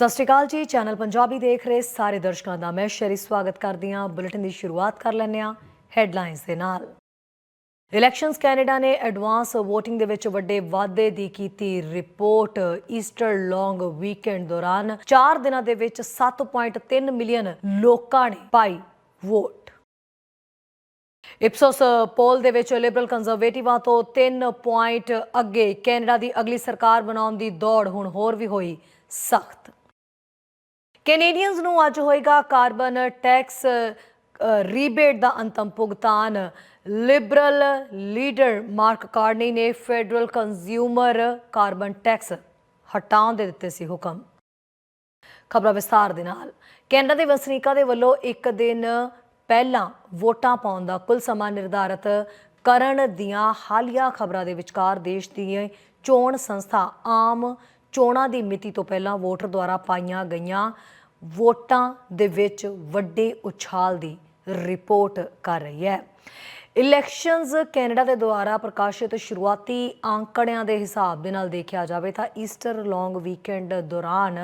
ਸਤਿ ਸ਼੍ਰੀ ਅਕਾਲ ਜੀ ਚੈਨਲ ਪੰਜਾਬੀ ਦੇਖ ਰਹੇ ਸਾਰੇ ਦਰਸ਼ਕਾਂ ਦਾ। ਮੈਂ ਸ਼ਰੀ ਸਵਾਗਤ ਕਰਦੀ ਹਾਂ। ਬੁਲੇਟਿਨ ਦੀ ਸ਼ੁਰੂਆਤ ਕਰ ਲੈਂਦੇ ਹਾਂ ਹੈਡਲਾਈਨਸ ਦੇ ਨਾਲ। ਇਲੈਕਸ਼ਨਸ ਕੈਨੇਡਾ ਨੇ ਐਡਵਾਂਸ VOTING ਦੇ ਵਿੱਚ ਵੱਡੇ ਵਾਧੇ ਦੀ ਕੀਤੀ ਰਿਪੋਰਟ ਈਸਟਰ ਲੌਂਗ ਵੀਕਐਂਡ ਦੌਰਾਨ। 4 ਦਿਨਾਂ ਦੇ ਵਿੱਚ 7.3 ਮਿਲੀਅਨ ਲੋਕਾਂ ਨੇ ਪਾਈ ਵੋਟ ਇਪਸੋਸ ਪੋਲ ਦੇ ਵਿੱਚ ਲਿਬਰਲ ਕੰਜ਼ਰਵੇਟਿਵਾਂ ਤੋਂ 3 ਪੁਆਇੰਟ ਅੱਗੇ। ਕੈਨੇਡਾ ਦੀ ਅਗਲੀ ਸਰਕਾਰ ਬਣਾਉਣ ਦੀ ਦੌੜ ਹੁਣ ਹੋਰ ਵੀ ਹੋਈ ਸਖਤ। ਕੈਨੇਡੀਅਨਸ ਨੂੰ ਅੱਜ ਹੋਏਗਾ ਕਾਰਬਨ ਟੈਕਸ ਰੀਬੇਟ ਦਾ ਅੰਤਮ ਭੁਗਤਾਨ। ਲਿਬਰਲ ਲੀਡਰ ਮਾਰਕ ਕਾਰਨੀ ਨੇ ਫੈਡਰਲ ਕੰਜ਼ਿਊਮਰ ਕਾਰਬਨ ਟੈਕਸ ਹਟਾਉਣ ਦੇ ਦਿੱਤੇ ਸੀ ਹੁਕਮ। ਖਬਰਾਂ ਵਿਸਥਾਰ ਦੇ ਨਾਲ। ਕੈਨੇਡਾ ਦੇ ਵਸਨੀਕਾਂ ਦੇ ਵੱਲੋਂ ਇੱਕ ਦਿਨ ਪਹਿਲਾਂ ਵੋਟਾਂ ਪਾਉਣ ਦਾ ਕੁੱਲ ਸਮਾਂ ਨਿਰਧਾਰਤ ਕਰਨ ਦੀਆਂ ਹਾਲੀਆ ਖਬਰਾਂ ਦੇ ਵਿਚਕਾਰ ਦੇਸ਼ ਦੀ ਚੋਣ ਸੰਸਥਾ ਆਮ ਚੋਣਾਂ ਦੀ ਮਿਤੀ ਤੋਂ ਪਹਿਲਾਂ ਵੋਟਰ ਦੁਆਰਾ ਪਾਈਆਂ ਗਈਆਂ ਵੋਟਾਂ ਦੇ ਵਿੱਚ ਵੱਡੇ ਉਛਾਲ ਦੀ ਰਿਪੋਰਟ ਕਰ ਰਹੀ ਹੈ। ਇਲੈਕਸ਼ਨਸ ਕੈਨੇਡਾ ਦੇ ਦੁਆਰਾ ਪ੍ਰਕਾਸ਼ਿਤ ਸ਼ੁਰੂਆਤੀ ਅੰਕੜਿਆਂ ਦੇ ਹਿਸਾਬ ਦੇ ਨਾਲ ਦੇਖਿਆ ਜਾਵੇ ਤਾਂ ਈਸਟਰ ਲੌਂਗ ਵੀਕਐਂਡ ਦੌਰਾਨ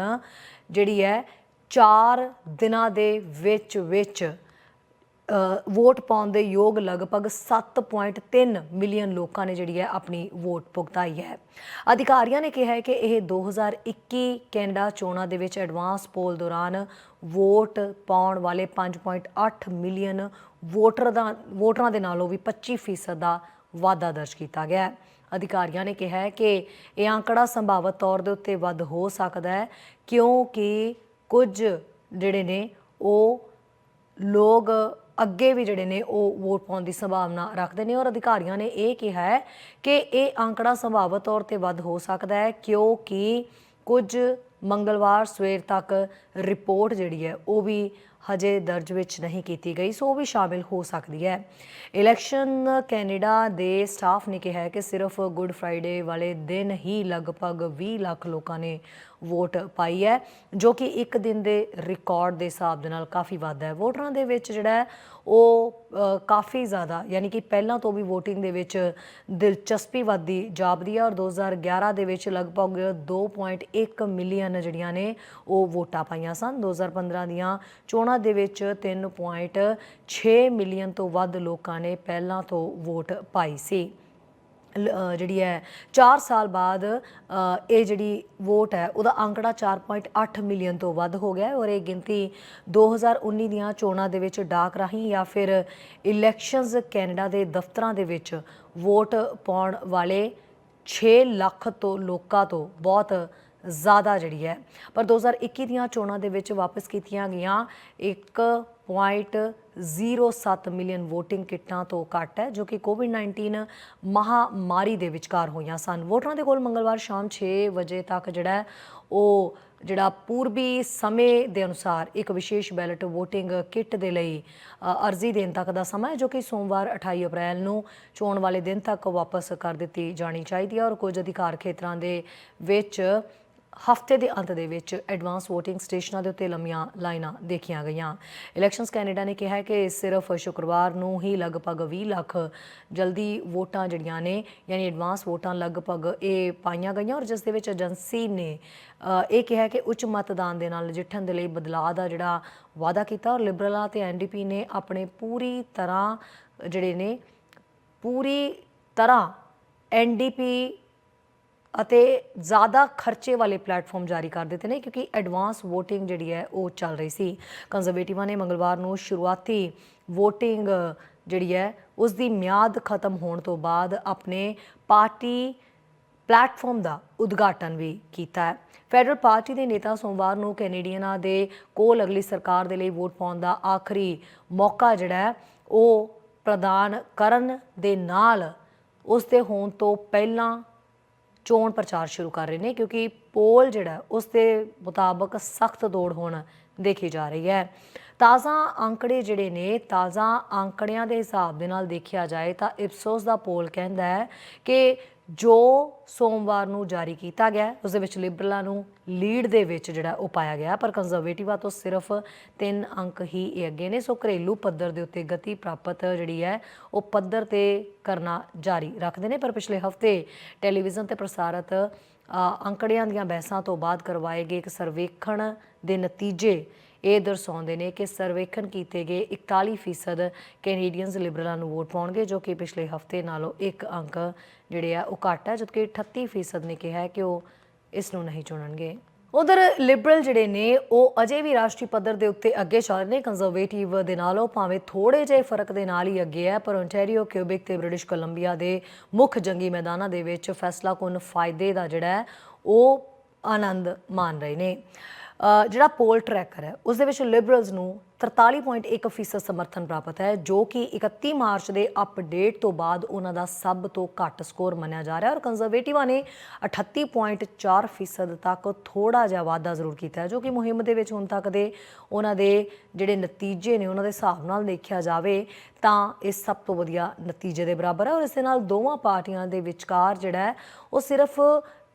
ਜਿਹੜੀ ਹੈ 4 ਦਿਨਾਂ ਦੇ ਵਿੱਚ ਵਿੱਚ ਵੋਟ ਪਾਉਣ ਦੇ ਯੋਗ ਲਗਭਗ 7.3 ਮਿਲੀਅਨ ਲੋਕਾਂ ਨੇ ਜਿਹੜੀ ਹੈ ਆਪਣੀ ਵੋਟ ਭੁਗਤਾਈ ਹੈ। ਅਧਿਕਾਰੀਆਂ ਨੇ ਕਿਹਾ ਹੈ ਕਿ ਇਹ 2021 ਕੈਨੇਡਾ ਚੋਣਾਂ ਦੇ ਵਿੱਚ ਐਡਵਾਂਸ ਪੋਲ ਦੌਰਾਨ ਵੋਟ ਪਾਉਣ ਵਾਲੇ 5.8 ਮਿਲੀਅਨ ਵੋਟਰ ਦਾ ਵੋਟਰਾਂ ਦੇ ਨਾਲੋਂ ਵੀ 25% ਦਾ ਵਾਧਾ ਦਰਜ ਕੀਤਾ ਗਿਆ ਹੈ। ਅਧਿਕਾਰੀਆਂ ਨੇ ਕਿਹਾ ਹੈ ਕਿ ਇਹ ਅੰਕੜਾ ਸੰਭਾਵਤ ਤੌਰ ਦੇ ਉੱਤੇ ਵੱਧ ਹੋ ਸਕਦਾ ਹੈ, ਕਿਉਂਕਿ ਕੁਝ ਜਿਹੜੇ ਨੇ ਉਹ ਲੋਕ ਅੱਗੇ ਵੀ ਜਿਹੜੇ ਨੇ ਉਹ ਵੋਟ ਪਾਉਣ ਦੀ ਸੰਭਾਵਨਾ ਰੱਖਦੇ ਨੇ ਔਰ ਅਧਿਕਾਰੀਆਂ ਨੇ ਇਹ ਕਿਹਾ ਹੈ ਕਿ ਇਹ ਅੰਕੜਾ ਸੰਭਾਵਤ ਤੌਰ ਤੇ ਵੱਧ ਹੋ ਸਕਦਾ ਹੈ, ਕਿਉਂਕਿ ਕੁਝ ਮੰਗਲਵਾਰ ਸਵੇਰ ਤੱਕ ਰਿਪੋਰਟ ਜਿਹੜੀ ਹੈ ਉਹ ਵੀ ਹਜੇ ਦਰਜ ਵਿੱਚ ਨਹੀਂ ਕੀਤੀ ਗਈ, ਸੋ ਉਹ ਵੀ ਸ਼ਾਮਿਲ ਹੋ ਸਕਦੀ ਹੈ। ਇਲੈਕਸ਼ਨ ਕੈਨੇਡਾ ਦੇ ਸਟਾਫ ਨੇ ਕਿਹਾ ਹੈ ਕਿ ਸਿਰਫ ਗੁੱਡ ਫਰਾਈਡੇ ਵਾਲੇ ਦਿਨ ਹੀ ਲਗਭਗ 20 ਲੱਖ ਲੋਕਾਂ ਨੇ ਵੋਟ ਪਾਈ ਹੈ, ਜੋ ਕਿ ਇੱਕ ਦਿਨ ਦੇ ਰਿਕਾਰਡ ਦੇ ਹਿਸਾਬ ਦੇ ਨਾਲ ਕਾਫੀ ਵੱਧ ਹੈ। ਵੋਟਰਾਂ ਦੇ ਵਿੱਚ ਜਿਹੜਾ ਉਹ ਕਾਫੀ ਜ਼ਿਆਦਾ, ਯਾਨੀ ਕਿ ਪਹਿਲਾਂ ਤੋਂ ਵੀ VOTING ਦੇ ਵਿੱਚ ਦਿਲਚਸਪੀ ਵੱਧਦੀ ਜਾਪਦੀ ਹੈ ਔਰ 2011 ਦੇ ਵਿੱਚ ਲਗਭਗ 2.1 ਮਿਲੀਅਨ ਜਿਹੜੀਆਂ ਨੇ, ਉਹ ਵੋਟਾਂ ਪਾਈਆਂ ਸਨ। 2015 ਦੀਆਂ ਚੋਣਾਂ ਦੇ ਵਿੱਚ 3.6 ਮਿਲੀਅਨ ਤੋਂ ਵੱਧ ਲੋਕਾਂ ਨੇ ਪਹਿਲਾਂ ਤੋਂ ਵੋਟ ਪਾਈ ਸੀ। ਜਿਹੜੀ ਹੈ 4 ਸਾਲ ਬਾਅਦ ਇਹ ਜਿਹੜੀ ਵੋਟ ਹੈ, ਉਹਦਾ ਅੰਕੜਾ 4.8 ਮਿਲੀਅਨ ਤੋਂ ਵੱਧ ਹੋ ਗਿਆ ਹੈ ਔਰ ਇਹ ਗਿਣਤੀ 2019 ਦੀਆਂ ਚੋਣਾਂ ਦੇ ਵਿੱਚ ਡਾਕ ਰਾਹੀਂ ਜਾਂ ਫਿਰ ਇਲੈਕਸ਼ਨਸ ਕੈਨੇਡਾ ਦੇ ਦਫ਼ਤਰਾਂ ਦੇ ਵਿੱਚ ਵੋਟ ਪਾਉਣ ਵਾਲੇ 6 ਲੱਖ ਤੋਂ ਲੋਕਾਂ ਤੋਂ ਬਹੁਤ ਜ਼ਿਆਦਾ ਜਿਹੜੀ ਹੈ। ਪਰ 2021 ਦੀਆਂ ਚੋਣਾਂ ਦੇ ਵਿੱਚ ਵਾਪਸ ਕੀਤੀਆਂ ਗਈਆਂ। ਇੱਕ 1.07 ਮਿਲੀਅਨ VOTING ਕਿੱਟਾਂ ਤੋਂ ਘੱਟ ਹੈ, ਜੋ ਕਿ ਕੋਵਿਡ-19 ਮਹਾਮਾਰੀ ਦੇ ਵਿਚਕਾਰ ਹੋਈਆਂ ਸਨ। ਵੋਟਰਾਂ ਦੇ ਕੋਲ ਮੰਗਲਵਾਰ ਸ਼ਾਮ 6 ਵਜੇ ਤੱਕ ਜਿਹੜਾ ਉਹ ਜਿਹੜਾ ਪੂਰਬੀ ਸਮੇਂ ਦੇ ਅਨੁਸਾਰ ਇੱਕ ਵਿਸ਼ੇਸ਼ ਬੈਲਟ VOTING ਕਿੱਟ ਦੇ ਲਈ ਅਰਜ਼ੀ ਦੇਣ ਤੱਕ ਦਾ ਸਮਾਂ ਹੈ, ਜੋ ਕਿ ਸੋਮਵਾਰ 28 ਅਪ੍ਰੈਲ ਨੂੰ ਚੋਣ ਵਾਲੇ ਦਿਨ ਤੱਕ ਵਾਪਸ ਕਰ ਦਿੱਤੀ ਜਾਣੀ ਚਾਹੀਦੀ ਹੈ। ਔਰ ਕੁਝ ਅਧਿਕਾਰ ਖੇਤਰਾਂ ਦੇ ਵਿੱਚ ਹਫ਼ਤੇ ਦੇ ਅੰਤ ਦੇ ਵਿੱਚ ਐਡਵਾਂਸ VOTING ਸਟੇਸ਼ਨਾਂ ਦੇ ਉੱਤੇ ਲੰਮੀਆਂ ਲਾਈਨਾਂ ਦੇਖੀਆਂ ਗਈਆਂ। ਇਲੈਕਸ਼ਨਸ ਕੈਨੇਡਾ ਨੇ ਕਿਹਾ ਹੈ ਕਿ ਸਿਰਫ ਸ਼ੁੱਕਰਵਾਰ ਨੂੰ ਹੀ ਲਗਭਗ 20 ਲੱਖ ਜਲਦੀ ਵੋਟਾਂ ਜਿਹੜੀਆਂ ਨੇ, ਯਾਨੀ ਐਡਵਾਂਸ ਵੋਟਾਂ ਲਗਭਗ ਇਹ ਪਾਈਆਂ ਗਈਆਂ ਔਰ ਜਿਸ ਦੇ ਵਿੱਚ ਏਜੰਸੀ ਨੇ ਇਹ ਕਿਹਾ ਕਿ ਉੱਚ ਮਤਦਾਨ ਦੇ ਨਾਲ ਨਜਿੱਠਣ ਦੇ ਲਈ ਬਦਲਾਅ ਦਾ ਜਿਹੜਾ ਵਾਅਦਾ ਕੀਤਾ ਔਰ ਲਿਬਰਲਾਂ ਤੇ ਐਨਡੀਪੀ ਨੇ ਆਪਣੇ ਪੂਰੀ ਤਰ੍ਹਾਂ ਜਿਹੜੇ ਨੇ, ਪੂਰੀ ਤਰ੍ਹਾਂ ਐਨਡੀਪੀ ਅਤੇ ਜ਼ਿਆਦਾ ਖਰਚੇ ਵਾਲੇ ਪਲੇਟਫਾਰਮ ਜਾਰੀ ਕਰ ਦਿੱਤੇ ਨੇ ਕਿਉਂਕਿ ਐਡਵਾਂਸ VOTING ਜਿਹੜੀ ਹੈ ਉਹ ਚੱਲ ਰਹੀ ਸੀ। ਕੰਜ਼ਰਵੇਟਿਵਾਂ ਨੇ ਮੰਗਲਵਾਰ ਨੂੰ ਸ਼ੁਰੂਆਤੀ VOTING ਜਿਹੜੀ ਹੈ ਉਸ ਦੀ ਮਿਆਦ ਖਤਮ ਹੋਣ ਤੋਂ ਬਾਅਦ ਆਪਣੇ ਪਾਰਟੀ ਪਲੇਟਫਾਰਮ ਦਾ ਉਦਘਾਟਨ ਵੀ ਕੀਤਾ ਹੈ। ਫੈਡਰਲ ਪਾਰਟੀ ਦੇ ਨੇਤਾ ਸੋਮਵਾਰ ਨੂੰ ਕੈਨੇਡੀਅਨਾਂ ਦੇ ਕੋਲ ਅਗਲੀ ਸਰਕਾਰ ਦੇ ਲਈ ਵੋਟ ਪਾਉਣ ਦਾ ਆਖਰੀ ਮੌਕਾ ਜਿਹੜਾ ਹੈ, ਉਹ ਪ੍ਰਦਾਨ ਕਰਨ ਦੇ ਨਾਲ ਉਸ ਦੇ ਹੋਣ ਤੋਂ ਪਹਿਲਾਂ ਚੋਣ ਪ੍ਰਚਾਰ ਸ਼ੁਰੂ ਕਰ ਰਹੇ ਨੇ ਕਿਉਂਕਿ ਪੋਲ ਜਿਹੜਾ ਉਸ ਦੇ ਮੁਤਾਬਕ ਸਖਤ ਦੌੜ ਹੁਣ ਦੇਖੀ ਜਾ ਰਹੀ ਹੈ। ਤਾਜ਼ਾ ਅੰਕੜੇ ਜਿਹੜੇ ਨੇ, ਤਾਜ਼ਾ ਅੰਕੜਿਆਂ ਦੇ ਹਿਸਾਬ ਦੇ ਨਾਲ ਦੇਖਿਆ ਜਾਏ ਤਾਂ ਇਪਸੋਸ ਦਾ ਪੋਲ ਕਹਿੰਦਾ ਹੈ ਕਿ ਜੋ ਸੋਮਵਾਰ ਨੂੰ ਜਾਰੀ ਕੀਤਾ ਗਿਆ ਹੈ, ਉਸ ਦੇ ਵਿੱਚ ਲਿਬਰਲਾਂ ਨੂੰ ਲੀਡ ਦੇ ਵਿੱਚ ਜਿਹੜਾ ਉਹ ਪਾਇਆ ਗਿਆ ਪਰ ਕੰਜ਼ਰਵੇਟਿਵਾ ਤੋਂ ਸਿਰਫ 3 ਅੰਕ ਹੀ ਇਹ ਅੱਗੇ ਨੇ। ਸੋ ਘਰੇਲੂ ਪੱਧਰ ਦੇ ਉੱਤੇ ਗਤੀ ਪ੍ਰਾਪਤ ਜਿਹੜੀ ਹੈ ਉਹ ਪੱਧਰ ਤੇ ਕਰਨਾ ਜਾਰੀ ਰੱਖਦੇ ਨੇ। ਪਰ ਪਿਛਲੇ ਹਫ਼ਤੇ ਟੈਲੀਵਿਜ਼ਨ ਤੇ ਪ੍ਰਸਾਰਿਤ ਅੰਕੜਿਆਂ ਦੀਆਂ ਬਹਿਸਾਂ ਤੋਂ ਬਾਅਦ ਕਰਵਾਏ ਗਏ ਇੱਕ ਸਰਵੇਖਣ ਦੇ ਨਤੀਜੇ ਇਹ ਦਰਸਾਉਂਦੇ ਨੇ ਕਿ ਸਰਵੇਖਣ ਕੀਤੇ ਗਏ 41% ਕੈਨੇਡੀਅਨਸ ਲਿਬਰਲਾਂ ਨੂੰ ਵੋਟ ਪਾਉਣਗੇ, ਜੋ ਕਿ ਪਿਛਲੇ ਹਫ਼ਤੇ ਨਾਲੋਂ ਇੱਕ ਅੰਕ ਜਿਹੜੇ ਆ ਉਹ ਘੱਟ ਹੈ ਜਦਕਿ 38% ਨੇ ਕਿਹਾ ਕਿ ਉਹ ਇਸ ਨੂੰ ਨਹੀਂ ਚੁਣਨਗੇ। ਉਧਰ ਲਿਬਰਲ ਜਿਹੜੇ ਨੇ, ਉਹ ਅਜੇ ਵੀ ਰਾਸ਼ਟਰੀ ਪੱਧਰ ਦੇ ਉੱਤੇ ਅੱਗੇ ਚੱਲ ਰਹੇ ਨੇ। ਕੰਜ਼ਰਵੇਟਿਵ ਦੇ ਨਾਲੋਂ ਭਾਵੇਂ ਥੋੜੇ ਜਿਹੇ ਫ਼ਰਕ ਦੇ ਨਾਲ ਹੀ ਅੱਗੇ ਹੈ ਪਰ ਓਨਟਾਰੀਓ ਕਿਊਬਿਕ ਤੇ ਬ੍ਰਿਟਿਸ਼ ਕੋਲੰਬੀਆ ਦੇ ਮੁੱਖ ਜੰਗੀ ਮੈਦਾਨਾਂ ਦੇ ਵਿੱਚ ਫੈਸਲਾ ਕੁਨ ਫਾਇਦੇ ਦਾ ਜਿਹੜਾ ਉਹ ਆਨੰਦ ਮਾਣ ਰਹੇ ਨੇ। ਜਿਹੜਾ ਪੋਲ ਟਰੈਕਰ ਹੈ, ਉਸ ਦੇ ਵਿੱਚ ਲਿਬਰਲਸ ਨੂੰ 43.1% ਸਮਰਥਨ ਪ੍ਰਾਪਤ ਹੈ, ਜੋ ਕਿ 31 ਮਾਰਚ ਦੇ ਅਪਡੇਟ ਤੋਂ ਬਾਅਦ ਉਹਨਾਂ ਦਾ ਸਭ ਤੋਂ ਘੱਟ ਸਕੋਰ ਮੰਨਿਆ ਜਾ ਰਿਹਾ ਔਰ ਕੰਜ਼ਰਵੇਟਿਵਾਂ ਨੇ 38.4% ਤੱਕ ਥੋੜਾ ਜਿਹਾ ਵਾਧਾ ਜ਼ਰੂਰ ਕੀਤਾ ਹੈ, ਜੋ ਕਿ ਮੁਹਿੰਮ ਦੇ ਵਿੱਚ ਹੁਣ ਤੱਕ ਦੇ ਉਹਨਾਂ ਦੇ ਜਿਹੜੇ ਨਤੀਜੇ ਨੇ, ਉਹਨਾਂ ਦੇ ਹਿਸਾਬ ਨਾਲ ਦੇਖਿਆ ਜਾਵੇ ਤਾਂ ਇਹ ਸਭ ਤੋਂ ਵਧੀਆ ਨਤੀਜੇ ਦੇ ਬਰਾਬਰ ਹੈ। ਔਰ ਇਸ ਦੇ ਨਾਲ ਦੋਵਾਂ ਪਾਰਟੀਆਂ ਦੇ ਵਿਚਕਾਰ ਜਿਹੜਾ ਉਹ ਸਿਰਫ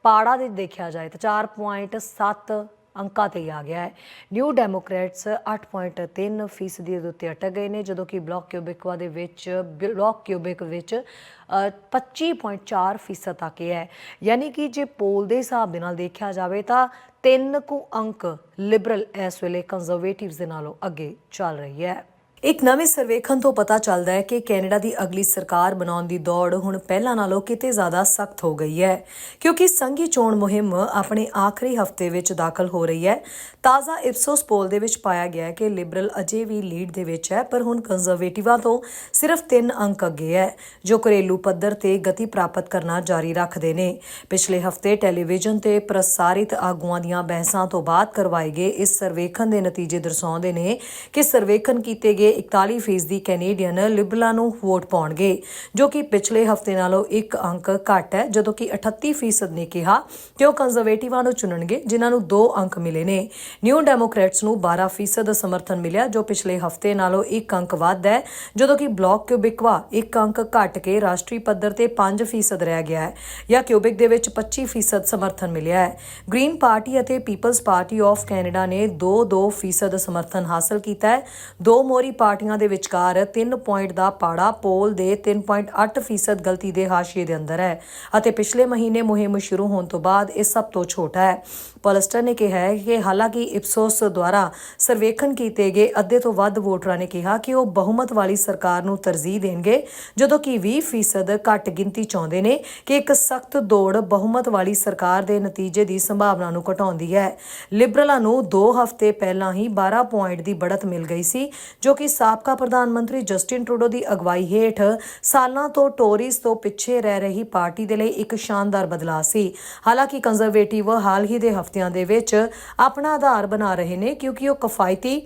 ਪਾੜਾ ਦੇ ਦੇਖਿਆ ਜਾਏ ਤਾਂ 4.7 ਅੰਕਾਂ ਤੇ ਹੀ ਆ ਗਿਆ ਹੈ। ਨਿਊ ਡੈਮੋਕ੍ਰੇਟਸ 8.3 ਫੀਸਦੀ ਦੇ ਉੱਤੇ ਅਟਕ ਗਏ ਨੇ ਜਦੋਂ ਕਿ ਬਲਾਕ ਕਿਊਬਿਕਵਾ ਦੇ ਵਿੱਚ ਬਲਾਕ ਕਿਊਬਿਕ ਵਿੱਚ ਅ, 25.4 ਫੀਸਦ ਤੱਕ ਇਹ ਹੈ। ਯਾਨੀ ਕਿ ਜੇ ਪੋਲ ਦੇ ਹਿਸਾਬ ਦੇ ਨਾਲ ਦੇਖਿਆ ਜਾਵੇ ਤਾਂ ਤਿੰਨ ਕੁ ਅੰਕ ਲਿਬਰਲ ਇਸ ਵੇਲੇ ਕੰਜ਼ਰਵੇਟਿਵਸ ਦੇ ਨਾਲੋਂ ਅੱਗੇ ਚੱਲ ਰਹੀ ਹੈ। ਇੱਕ ਨਵੇਂ ਸਰਵੇਖਣ ਤੋਂ ਪਤਾ ਚੱਲਦਾ ਹੈ ਕਿ ਕੈਨੇਡਾ ਦੀ ਅਗਲੀ ਸਰਕਾਰ ਬਣਾਉਣ ਦੀ ਦੌੜ ਹੁਣ ਪਹਿਲਾਂ ਨਾਲੋਂ ਕਿਤੇ ਜ਼ਿਆਦਾ ਸਖਤ ਹੋ ਗਈ ਹੈ, ਕਿਉਂਕਿ ਸੰਘੀ ਚੋਣ ਮੁਹਿੰਮ ਆਪਣੇ ਆਖਰੀ ਹਫ਼ਤੇ ਵਿੱਚ ਦਾਖਲ ਹੋ ਰਹੀ ਹੈ। ਤਾਜ਼ਾ ਇਪਸੋਸ ਪੋਲ ਦੇ ਵਿੱਚ ਪਾਇਆ ਗਿਆ ਹੈ ਕਿ ਲਿਬਰਲ ਅਜੇ ਵੀ ਲੀਡ ਦੇ ਵਿੱਚ ਹੈ, ਪਰ ਹੁਣ ਕੰਜ਼ਰਵੇਟਿਵਾਂ ਤੋਂ ਸਿਰਫ 3 ਅੰਕ ਅੱਗੇ ਹੈ, ਜੋ ਘਰੇਲੂ ਪੱਧਰ ਤੇ ਗਤੀ ਪ੍ਰਾਪਤ ਕਰਨਾ ਜਾਰੀ ਰੱਖਦੇ ਨੇ। ਪਿਛਲੇ ਹਫ਼ਤੇ ਟੈਲੀਵਿਜ਼ਨ ਤੇ ਪ੍ਰਸਾਰਿਤ ਆਗੂਆਂ ਦੀਆਂ ਬਹਿਸਾਂ ਤੋਂ ਬਾਅਦ ਕਰਵਾਏ ਗਏ ਇਸ ਸਰਵੇਖਣ ਦੇ ਨਤੀਜੇ ਦਰਸਾਉਂਦੇ ਨੇ ਕਿ ਸਰਵੇਖਣ ਕੀਤੇ ਗਏ 41% ਫੀਸਦੀ ਕੈਨੇਡੀਅਨ ਲਿਬਰਲਾਂ ਨੂੰ ਵੋਟ ਪਾਉਣਗੇ, ਜੋ ਕਿ ਪਿਛਲੇ ਹਫ਼ਤੇ ਨਾਲੋਂ ਇੱਕ ਅੰਕ ਘੱਟ ਹੈ, ਜਦੋਂ ਕਿ 38% ਫੀਸਦ ਨੇ ਕਿਹਾ ਕਿ ਉਹ ਕੰਜ਼ਰਵੇਟਿਵਾਂ ਨੂੰ ਚੁਣਨਗੇ, ਜਿਨ੍ਹਾਂ ਨੂੰ 2 ਅੰਕ ਮਿਲੇ ਨੇ। ਨਿਊ ਡੈਮੋਕ੍ਰੈਟਸ ਨੂੰ 12% ਫੀਸਦ ਸਮਰਥਨ ਮਿਲਿਆ, ਜੋ ਪਿਛਲੇ ਹਫ਼ਤੇ ਨਾਲੋਂ ਇੱਕ ਅੰਕ ਵੱਧ ਹੈ, ਜਦੋਂ ਕਿ ਬਲਾਕ ਕਿਊਬਿਕਵਾ ਇੱਕ ਅੰਕ ਘੱਟ ਕੇ ਰਾਸ਼ਟਰੀ ਪੱਧਰ ਤੇ 5% ਫੀਸਦ ਰਹਿ ਗਿਆ ਹੈ, ਜਾਂ ਕਿਊਬਿਕ ਦੇ ਵਿੱਚ 25% ਫੀਸਦ ਸਮਰਥਨ ਮਿਲਿਆ ਹੈ। ਗ੍ਰੀਨ ਪਾਰਟੀ ਅਤੇ ਪੀਪਲਜ਼ ਪਾਰਟੀ ਆਫ ਕੈਨੇਡਾ ਨੇ 2-2% ਫੀਸਦ ਸਮਰਥਨ ਹਾਸਲ ਕੀਤਾ ਹੈ। ਦੋ ਮੋਰੀ ਪਾਰਟੀਆਂ ਦੇ ਵਿਚਕਾਰ 3 ਪੁਆਇੰਟ ਦਾ ਪਾੜਾ ਪੋਲ ਦੇ 3.8% ਫੀਸਦ ਗਲਤੀ ਦੇ ਹਾਸ਼ੀਏ ਦੇ ਅੰਦਰ ਹੈ ਅਤੇ ਪਿਛਲੇ ਮਹੀਨੇ ਮੁਹਿੰਮ ਸ਼ੁਰੂ ਹੋਣ ਤੋਂ ਬਾਅਦ ਇਹ ਸਭ ਤੋਂ ਛੋਟਾ ਹੈ। ਪੋਲਸਟਰ ਨੇ ਕਿਹਾ ਹੈ ਕਿ ਹਾਲਾਂਕਿ ਇਪਸੋਸ ਦੁਆਰਾ ਸਰਵੇਖਣ ਕੀਤੇ ਗਏ ਅੱਧੇ ਤੋਂ ਵੱਧ ਵੋਟਰਾਂ ਨੇ ਕਿਹਾ ਕਿ ਉਹ ਬਹੁਮਤ ਵਾਲੀ ਸਰਕਾਰ ਨੂੰ ਤਰਜੀਹ ਦੇਣਗੇ, ਜਦੋਂ ਕਿ 20% ਘੱਟ ਗਿਣਤੀ ਚਾਹੁੰਦੇ ਨੇ ਕਿ ਇੱਕ ਸਖਤ ਦੌੜ ਬਹੁਮਤ ਵਾਲੀ ਸਰਕਾਰ ਦੇ ਨਤੀਜੇ ਦੀ ਸੰਭਾਵਨਾ ਨੂੰ ਘਟਾਉਂਦੀ ਹੈ। ਲਿਬਰਲਾਂ ਨੂੰ 2 ਹਫ਼ਤੇ ਪਹਿਲਾਂ ਹੀ 12 ਪੁਆਇੰਟ ਦੀ ਬੜਤ ਮਿਲ ਗਈ ਸੀ, ਜੋ ਕਿ ਸਾਬਕਾ ਪ੍ਰਧਾਨ ਮੰਤਰੀ ਜਸਟਿਨ ਟਰੂਡੋ ਦੀ ਅਗਵਾਈ ਹੇਠ ਸਾਲਾਂ ਤੋਂ ਟੋਰੀਜ਼ ਤੋਂ ਪਿੱਛੇ ਰਹਿ ਰਹੀ ਪਾਰਟੀ ਦੇ ਲਈ ਇੱਕ ਸ਼ਾਨਦਾਰ ਬਦਲਾਅ ਸੀ। ਹਾਲਾਂਕਿ ਕੰਜ਼ਰਵੇਟਿਵ ਹਾਲ ਹੀ ਦੇ ਹਫ਼ਤਿਆਂ ਦੇ ਵਿੱਚ ਆਪਣਾ ਆਧਾਰ ਬਣਾ ਰਹੇ ਨੇ ਕਿਉਂਕਿ ਉਹ ਕਿਫਾਇਤੀ